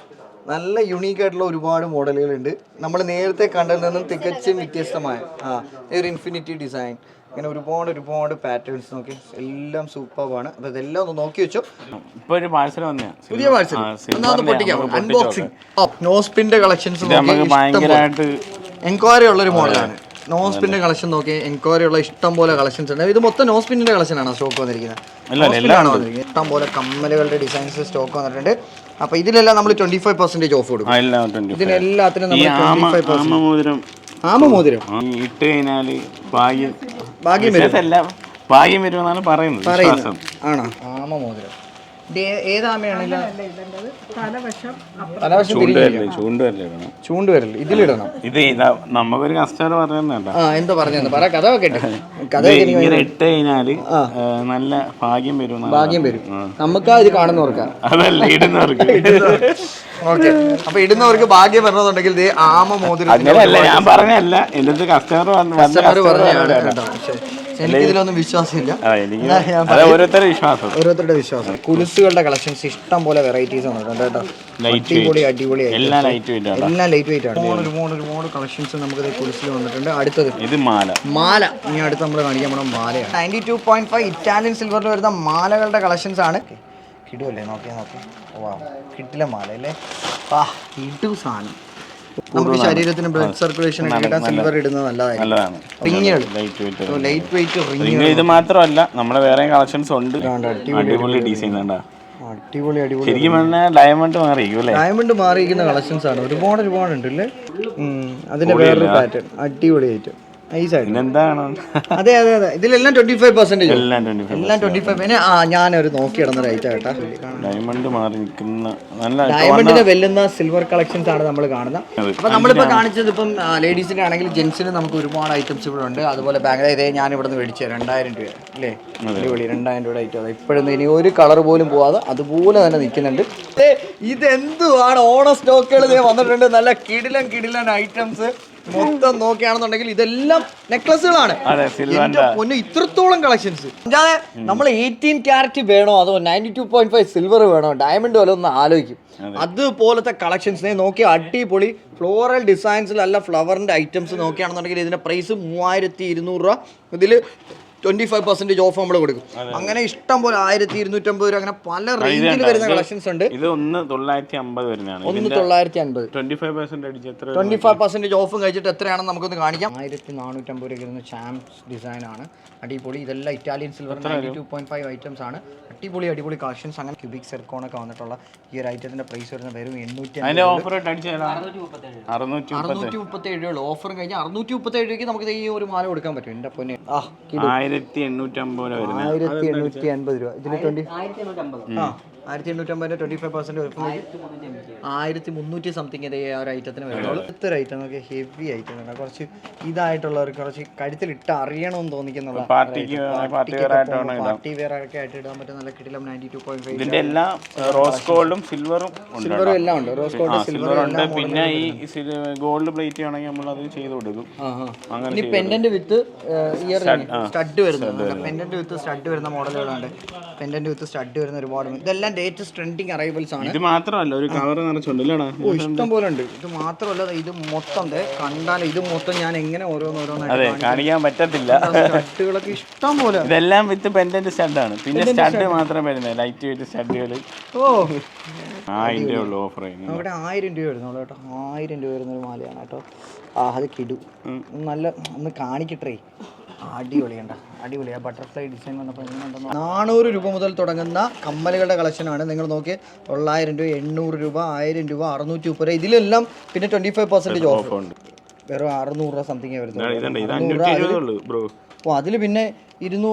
[SPEAKER 1] നല്ല യുണീക്ക് ആയിട്ടുള്ള ഒരുപാട് മോഡലുകളുണ്ട് നമ്മൾ നേരത്തെ കണ്ടതിൽ നിന്നും തികച്ചും വ്യത്യസ്തമായ. ആ ഒരു ഇൻഫിനിറ്റി ഡിസൈൻ ഇങ്ങനെ ഒരുപാട് ഒരുപാട് പാറ്റേൺസ് നോക്കി. എല്ലാം സൂപ്പറാണ് അപ്പൊ ഇതെല്ലാം ഒന്ന് നോക്കി വെച്ചു.
[SPEAKER 3] ഇപ്പൊ ഒരു പാഴ്സൽ
[SPEAKER 1] പുതിയ പാഴ്സൽ. അൺബോക്സിംഗ് നോസ്പിന്റെ കളക്ഷൻസ് എൻക്വയറി ഉള്ള ഉള്ളൊരു മോഡലാണ് നോസ്പിന്റെ കളക്ഷൻ നോക്കി എൻക്വയറി ഉള്ള ഇഷ്ടം പോലെ കളക്ഷൻസ് ഉണ്ട്. ഇത് മൊത്തം നോസ്പിന്റെ കളക്ഷൻ ആണ് സ്റ്റോക്ക് വന്നിരിക്കുന്നത്? ഇഷ്ടം പോലെ കമ്മലുകളുടെ ഡിസൈൻസ് സ്റ്റോക്ക് വന്നിട്ടുണ്ട്. അപ്പൊ ഇതിലെല്ലാം നമ്മൾ ട്വന്റി ഫൈവ് പെർസെന്റേജ് ഓഫ് കൊടുക്കും.
[SPEAKER 3] ആ, എല്ലാം 25.
[SPEAKER 1] ഇതിനെല്ലാത്തിനും നമ്മൾ
[SPEAKER 3] ആമ
[SPEAKER 1] ട്വന്റി ഫൈവ്
[SPEAKER 3] ആമ മോതിരം
[SPEAKER 1] ആമ മോതിരം
[SPEAKER 3] ആ, ഇട്ട് ഭാഗ്യം.
[SPEAKER 1] ഭാഗ്യം
[SPEAKER 3] ഭാഗ്യം വരുമെന്നാണ് പറയുന്നത്
[SPEAKER 1] ആണോ? ആമ ഇതിലിടണം.
[SPEAKER 3] ഇത് നമുക്കൊരു കസ്റ്റമർ പറയുന്നേട്ടാ
[SPEAKER 1] ആ എന്താ പറഞ്ഞു പറ കഥ കേട്ടെ കഥ
[SPEAKER 3] ഇത് ഇങ്ങനെ ഇട്ട് കഴിഞ്ഞാൽ നല്ല ഭാഗ്യം വരും
[SPEAKER 1] ഭാഗ്യം വരും. നമുക്ക് ഇത് കാണുന്നവർക്ക്.
[SPEAKER 3] അതല്ല ഇടുന്നവർക്ക്.
[SPEAKER 1] ഓക്കെ. അപ്പൊ ഇടുന്നവർക്ക് ഭാഗ്യം വരണമെന്നുണ്ടെങ്കിൽ ഇത് ആമ മോതിരം
[SPEAKER 3] ഞാൻ പറഞ്ഞല്ല എന്റെ കസ്റ്റമർ വന്ന്
[SPEAKER 1] കസ്റ്റമർ
[SPEAKER 3] പറഞ്ഞു
[SPEAKER 1] പറഞ്ഞാണ് കേട്ടോ. പക്ഷേ എനിക്ക് ഇതിലൊന്നും വിശ്വാസമില്ല.
[SPEAKER 3] ഓരോരുത്തരുടെ വിശ്വാസം.
[SPEAKER 1] ഓരോരുത്തരുടെ വിശ്വാസം. കുലുസുകളുടെ കളക്ഷൻസ് ഇഷ്ടം പോലെ വെറൈറ്റീസ് വന്നിട്ടുണ്ട് കേട്ടോ.
[SPEAKER 3] ലൈറ്റ്
[SPEAKER 1] അടിപൊളി അടിപൊളി
[SPEAKER 3] എല്ലാം ലൈറ്റ് വെയിറ്റ് ആണ്
[SPEAKER 1] വെയിറ്റ് ആണ്. ഒരുപാട് കളക്ഷൻസ് നമുക്ക് കുലുസിൽ വന്നിട്ടുണ്ട്. അടുത്തത്.
[SPEAKER 3] ഇത് മാല.
[SPEAKER 1] മാല. ഇനി അടുത്ത് നമ്മൾ കാണിക്കാൻ പോണ മാലയാണ്. Ninety two point five Italian സിൽവറിൽ വരുന്ന മാലകളുടെ കളക്ഷൻസ് ആണ്. കിടുവല്ലേ നോക്കിയാ നോക്കി വാ കിട്ടില്ല മാല അല്ലേ? ആ കിടു സാധനം. നമുക്ക് ശരീരത്തിന് ബ്ലഡ് സർക്കുലേഷൻ കിട്ടാൻ സിൽവർ ഇടുന്നത്
[SPEAKER 3] നല്ലതാണ്.
[SPEAKER 1] റിങ്ങുകൾ
[SPEAKER 3] light weight
[SPEAKER 1] light weight ring
[SPEAKER 3] ring ഇത് മാത്രമല്ല നമ്മുടെ വേറെ കളക്ഷൻസ് ഉണ്ട്. അടിപൊളി ഡിസൈൻ
[SPEAKER 1] അടിപൊളി അടിപൊളി
[SPEAKER 3] ശരിക്കും പറഞ്ഞാൽ ഡയമണ്ട് മാറിയിരിക്കും
[SPEAKER 1] ഡയമണ്ട് മാറിയിരിക്കുന്ന കളക്ഷൻസ് ആണ്. ഒരുപാട് ഒരുപാട് ഉണ്ട് അല്ലേ അതിന്റെ വേറൊരു പാറ്റേൺ അടിപൊളി നൈസായിട്ട്
[SPEAKER 3] പിന്നെന്താണ്?
[SPEAKER 1] അതെ അതെ അതെ. ഇതിലെല്ലാം ട്വന്റി ഫൈവ് പെർസെന്റേജ്
[SPEAKER 3] എല്ലാം ട്വന്റി ഫൈവ്
[SPEAKER 1] എല്ലാം ട്വന്റി ഫൈവ് പിന്നെ ആ ഞാനൊരു നോക്കി ഇടുന്ന ഐറ്റം കേട്ടാ.
[SPEAKER 3] ഡയമണ്ട് മാറി നിൽക്കുന്ന നല്ല
[SPEAKER 1] ഡയമണ്ടിനെ വെല്ലുന്ന സിൽവർ കളക്ഷൻസ് ആണ് നമ്മൾ കാണുന്നത്. അപ്പൊ നമ്മളിപ്പോ കാണിച്ചത് ഇപ്പം ലേഡീസിന്റെ ആണെങ്കിൽ ജെന്റ്സിന് നമുക്ക് ഒരുപാട് ഐറ്റംസ് ഇവിടെ ഉണ്ട്. അതുപോലെ ബാങ്ക് ഇതേ ഞാൻ ഇവിടെ നിന്ന് മേടിച്ചത് രണ്ടായിരം രൂപ അല്ലേ? അടിപൊളി രണ്ടായിരം രൂപയുടെ ഐറ്റം ഇപ്പോഴൊന്നും ഇനി ഒരു കളർ പോലും പോവാതെ അതുപോലെ തന്നെ നിൽക്കുന്നുണ്ട്. ഇതെന്തുവാണ്? ഓണ സ്റ്റോക്കുകൾ വന്നിട്ടുണ്ട്. നല്ല കിടിലം കിടിലൻ ഐറ്റംസ് മൊത്തം നോക്കുകയാണെന്നുണ്ടെങ്കിൽ ഇതെല്ലാം നെക്ലസുകളാണ് പൊന്നു ഇത്രത്തോളം കളക്ഷൻസ് നമ്മൾ എയ്റ്റീൻ ക്യാരറ്റ് വേണോ? അതോ ninety two point five silver വേണോ? ഡയമണ്ട് പോലെ ഒന്ന് ആലോചിക്കും. അതുപോലത്തെ കളക്ഷൻസിനെ നോക്കി അടിപൊളി ഫ്ലോറൽ ഡിസൈൻസിലല്ല ഫ്ലവറിന്റെ ഐറ്റംസ് നോക്കുകയാണെന്നുണ്ടെങ്കിൽ ഇതിന്റെ പ്രൈസ് മൂവായിരത്തി ഇരുന്നൂറ് രൂപ. ഇതിൽ ട്വന്റി ഫൈവ് പെർസെന്റേജ് ഓഫ് നമ്മൾ കൊടുക്കും അങ്ങനെ ഇഷ്ടം പോലെ ആയിരത്തി ഇരുന്നൂറ്റമ്പത് രൂപ അങ്ങനെ പല റേഞ്ചിൽ വരുന്ന കളക്ഷൻസ് ഉണ്ട്.
[SPEAKER 3] ഇത് ഒന്ന് തൊള്ളായിരത്തി അമ്പത് വരുന്നതാണ്.
[SPEAKER 1] ഒന്ന് തൊള്ളായിരത്തി അൻപത്
[SPEAKER 3] ട്വന്റി ഫൈവ് പെർസെന്റേജ് എത്ര
[SPEAKER 1] ട്വന്റി ഫൈവ് പെർസെന്റേജ് ഓഫും കഴിച്ചിട്ട് എത്രയാണെന്ന് നമുക്കൊന്ന് കാണിക്കാം. ആയിരത്തി നാനൂറ്റമ്പത് രൂപ വരുന്ന ചാംസ് ഡിസൈൻ ആണ്. അടിപൊളി. ഇതെല്ലാം Italian silver two point five items ആണ്. അടിപൊളി അടിപൊളി കളക്ഷൻസ് അങ്ങനെ ക്യൂബിക് സെർക്കോൺ ഒക്കെ വന്നിട്ടുള്ള ഈ ഒരു ഐറ്റത്തിന്റെ പ്രൈസ് വരുന്ന വെറും എണ്ണൂറ്റി
[SPEAKER 3] ഓഫർ ഇട്ട് അടിച്ച് അറുന്നൂറ്റി
[SPEAKER 1] മുപ്പത്തി ഏഴ് രൂപ. ഓഫറും കഴിഞ്ഞ് അറുന്നൂറ്റി മുപ്പത്തി ഏഴ് രൂപയ്ക്ക് നമുക്ക് ഈ ഒരു മാല കൊടുക്കാൻ പറ്റും. എന്റെ പൊന്നെ. ആ
[SPEAKER 3] ആയിരത്തി എണ്ണൂറ്റി അമ്പത് രൂപ വരുന്നത്.
[SPEAKER 1] ആയിരത്തി എണ്ണൂറ്റി അൻപത് രൂപ. ഇതിന് ട്വന്റി ആ. ആയിരത്തി എണ്ണൂറ്റമ്പതിന്റെ ട്വന്റി ഫൈവ് പെർസെന്റ് ആയിരത്തി മുന്നൂറ്റി സംതിങ് ഇതേ ഒരു ഐറ്റത്തിന് വരുന്നുള്ളൂ. ഇത്ര ഐറ്റം ഒക്കെ ഹെവി ഐറ്റം ആണ്. കുറച്ച് ഇതായിട്ടുള്ളവർക്ക് കുറച്ച് കഴുത്തിലിട്ട് അറിയണമെന്ന് തോന്നിക്കുന്നുള്ള
[SPEAKER 3] പാർട്ടിക്ക് പാർട്ടി വെയർ
[SPEAKER 1] ഒക്കെ ആയിട്ട് ഇടാൻ പറ്റുന്ന നല്ല കിടിലം നയന്റി ടു പോയിന്റ് ഫൈവ്
[SPEAKER 3] എല്ലാം റോസ് ഗോൾഡും സിൽവറും ഉണ്ട്
[SPEAKER 1] സിൽവറും എല്ലാം ഉണ്ട്. റോസ് ഗോൾഡ് സിൽവർ
[SPEAKER 3] ഉണ്ട്. പിന്നെ ഈ ഗോൾഡ് പ്ലേറ്റ് ആണെങ്കിൽ നമ്മൾ അത് ചെയ്ത് കൊടുക്കും. അങ്ങനെ
[SPEAKER 1] ഇനി പെൻഡന്റ് വിത്ത് ഇയർ സ്റ്റഡ് വരുന്നുണ്ട് പെൻഡന്റ് വിത്ത് സ്റ്റഡ് വരുന്ന മോഡലുകളുണ്ട് പെൻഡന്റ് വിത്ത് സ്റ്റഡ് വരുന്ന ഒരുപാട് ഇതെല്ലാം ലേറ്റസ്റ്റ് ട്രെൻഡിങ് അറൈവൽസ് ആണ്.
[SPEAKER 3] ഇത് മാത്രമല്ല ഒരു കവർ നിറച്ചുണ്ട്
[SPEAKER 1] ഓ ഇഷ്ടം പോലെ ഉണ്ട്. ഇത് മാത്രമല്ല ഇത് മൊത്തം കണ്ടാൽ ഇത് മൊത്തം ഞാൻ എങ്ങനെ
[SPEAKER 3] അതെ
[SPEAKER 1] ഓരോന്നോരോന്നായിട്ട്
[SPEAKER 3] കാണിക്കാൻ പറ്റത്തില്ല.
[SPEAKER 1] സ്റ്റഡുകളൊക്കെ ഇഷ്ടം പോലെ.
[SPEAKER 3] ഇതെല്ലാം വിത്ത് പെൻഡന്റ് സ്റ്റഡാണ് പിന്നെ സ്റ്റഡ് മാത്രം വരുന്നത് ലൈറ്റ് വെയിറ്റ് സ്റ്റഡുകൾ
[SPEAKER 1] ഓ.
[SPEAKER 3] ആയിരം രൂപ ഉള്ളു ഓഫർ
[SPEAKER 1] അവിടെ ആയിരം രൂപ വരുന്നുള്ളൂ കേട്ടോ. ആയിരം രൂപ വരുന്ന ഒരു മാലയാണ് കേട്ടോ. ആ അത് കിടു. നല്ല ഒന്ന് കാണിക്കട്ടെ. അടിപൊളിയുണ്ട. ബട്ടർഫ്ലൈ ഡിസൈൻ വന്നപ്പോൾ എങ്ങനെയുണ്ടെന്ന് നാനൂറ് രൂപ മുതൽ തുടങ്ങുന്ന കമ്മലുകളുടെ കളക്ഷനാണ് നിങ്ങൾ നോക്കി തൊള്ളായിരം രൂപ എണ്ണൂറ് രൂപ ആയിരം രൂപ അറുന്നൂറ്റി മുപ്പത് രൂപ. ഇതിലെല്ലാം പിന്നെ ട്വന്റി ഫൈവ് പെർസെന്റേജ് ഓഫ്
[SPEAKER 3] ഉണ്ട്.
[SPEAKER 1] വെറും അറുന്നൂറ് രൂപ സംതിങ് വരുന്നത് ഓ അതിൽ പിന്നെ ഇരുന്നൂ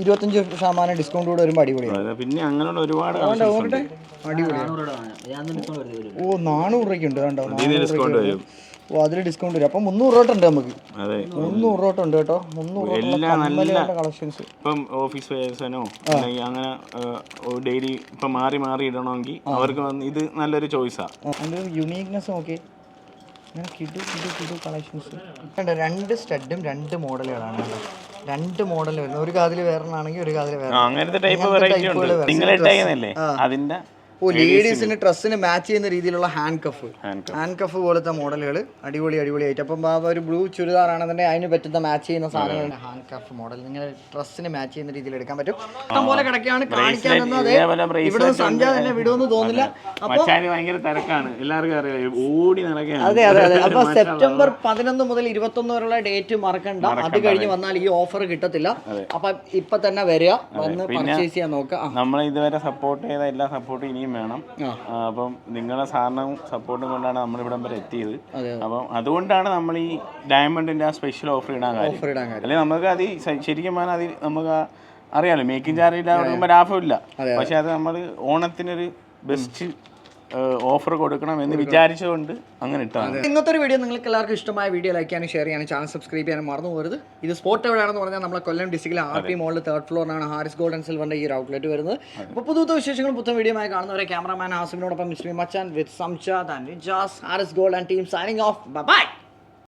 [SPEAKER 1] ഇരുപത്തഞ്ച് ശതമാനം ഡിസ്കൗണ്ട് കൂടെ വരുമ്പോൾ അടിപൊളിയാണ്
[SPEAKER 3] പിന്നെ അങ്ങനെയുള്ള ഒരുപാട്
[SPEAKER 1] അടിപൊളിയാണ് ഓ നാനൂറ് രൂപയ്ക്ക് ഉണ്ട്. കണ്ടോ
[SPEAKER 3] ഇതിന് ഡിസ്കൗണ്ട് വരും.
[SPEAKER 1] ഓ അതിൽ ഡിസ്കൗണ്ട് വരും. അപ്പം മുന്നൂറ് രൂപ ഉണ്ട് നമുക്ക്.
[SPEAKER 3] അതെ.
[SPEAKER 1] മുന്നൂറ് രൂപ ഉണ്ട് കേട്ടോ. മുന്നൂറ്
[SPEAKER 3] എല്ലാ നല്ല
[SPEAKER 1] കളക്ഷൻസ്
[SPEAKER 3] ഇപ്പം ഓഫീസ് വേഴ്സനോ അങ്ങനെ ഡെയിലി ഇപ്പം മാറി മാറി ഇടണമെങ്കിൽ അവർക്ക് വന്ന് ഇത് നല്ലൊരു ചോയ്സാ
[SPEAKER 1] അതിന്റെ ഒരു യുണീക്നെസ് നോക്കി അങ്ങനെ കിടു കിടു കിടു കളക്ഷൻസ് കണ്ടോ രണ്ട് സ്റ്റഡും രണ്ട് മോഡലുകളാണ്. കേട്ടോ രണ്ട് മോഡൽ വരുന്നത് ഒരു കാതിൽ വേറെ ആണെങ്കിൽ ഒരു കാതിൽ വേറെ
[SPEAKER 3] അങ്ങനത്തെ ടൈപ്പ് വെറൈറ്റി ഉണ്ട്. നിങ്ങൾ ഇട്ടേക്കുന്നില്ലേ അതിന്റെ
[SPEAKER 1] ഓ ലേഡീസിന് ഡ്രസ്സിന് മാച്ച് ചെയ്യുന്ന രീതിയിലുള്ള ഹാൻഡ് കഫ് ഹാൻഡ് കഫ് പോലത്തെ മോഡലുകൾ അടിപൊളി അടിപൊളിയായിട്ട് അപ്പം ആ ഒരു ബ്ലൂ ചുരിദാർ ആണെന്നുണ്ടെങ്കിൽ അതിന് പറ്റുന്ന മാച്ച് ചെയ്യുന്ന സാധനങ്ങൾ ഹാൻഡ് കഫ് മോഡൽ നിങ്ങൾ ഡ്രസ്സിന് മാച്ച് ചെയ്യുന്ന രീതിയിൽ എടുക്കാൻ പറ്റും. ഇഷ്ടം പോലെ കിടക്കുകയാണ് കാണിക്കാനൊന്നും അതെ.
[SPEAKER 3] ഇതേപോലെ bracelet
[SPEAKER 1] ഇവിടെ സംജാ തന്നെ വിടുമെന്ന് തോന്നില്ല അതെ. അതെ അതെ അപ്പൊ സെപ്റ്റംബർ പതിനൊന്ന് മുതൽ ഇരുപത്തൊന്ന് വരെയുള്ള ഡേറ്റ് മറക്കണ്ട. അത് കഴിഞ്ഞ് വന്നാൽ ഈ ഓഫർ കിട്ടത്തില്ല. അപ്പൊ ഇപ്പൊ തന്നെ വരിക. വന്ന് പർച്ചേസ് ചെയ്യാൻ നോക്കുക. നമ്മൾ
[SPEAKER 3] നമ്മളെ ഇതുവരെ സപ്പോർട്ട് ചെയ്ത എല്ലാ സപ്പോർട്ടും ഇനിയും വേണം.
[SPEAKER 1] ആ.
[SPEAKER 3] ആ, അപ്പം നിങ്ങളെ സാറിനും സപ്പോർട്ടും കൊണ്ടാണ് നമ്മൾ ഇവിടം വരെ എത്തിയത്. അപ്പം അതുകൊണ്ടാണ് നമ്മൾ ഈ ഡയമണ്ടിന്റെ ആ സ്പെഷ്യൽ ഓഫർ ഇടാൻ കാര്യം. അല്ലെങ്കിൽ നമുക്ക് അത് ശരിക്കും പറഞ്ഞാൽ അത് നമുക്ക് അറിയാലോ മേക്കിംഗ് ചാർജ് ഇല്ലാതെ ലാഭമില്ല. പക്ഷെ അത് നമ്മൾ ഓണത്തിനൊരു ബെസ്റ്റ് ഓഫർ കൊടുക്കണം എന്ന് വിചാരിച്ചുകൊണ്ട് അങ്ങനെ ഇട്ടാണ്
[SPEAKER 1] ഇന്നത്തെ ഒരു വീഡിയോ നിങ്ങൾക്ക് എല്ലാവർക്കും ഇഷ്ടമായ വീഡിയോ ലൈക്ക് ചെയ്യാനും ഷെയർ ചെയ്യാനും ചാനൽ സബ്സ്ക്രൈബ് ചെയ്യാനും മറന്നു പോകരുത് ഇത് സ്പോട്ട് എവിടെയാണെന്ന് പറഞ്ഞാൽ നമ്മളെ കൊല്ലം ഡിസ്ട്രിക്റ്റിലെ ആർ പി മോളിൽ തേർഡ് ഫ്ലോറിനാണ് ഹാരിസ് ഗോൾഡ് ആൻഡ് സിൽവറിന്റെ ഈ ഒരു ഔട്ട്ലെറ്റ് വരുന്നത്. അപ്പോൾ പുതു വിശേഷങ്ങൾ വിശേഷങ്ങളും പുത്തൻ വീഡിയോ ആയി കാണുന്നവരെ ക്യാമറമാൻ ഹാസിനോടൊപ്പം മിസ്ലി മച്ചാൻ with Samjad and jazz Haris gold and team signing off bye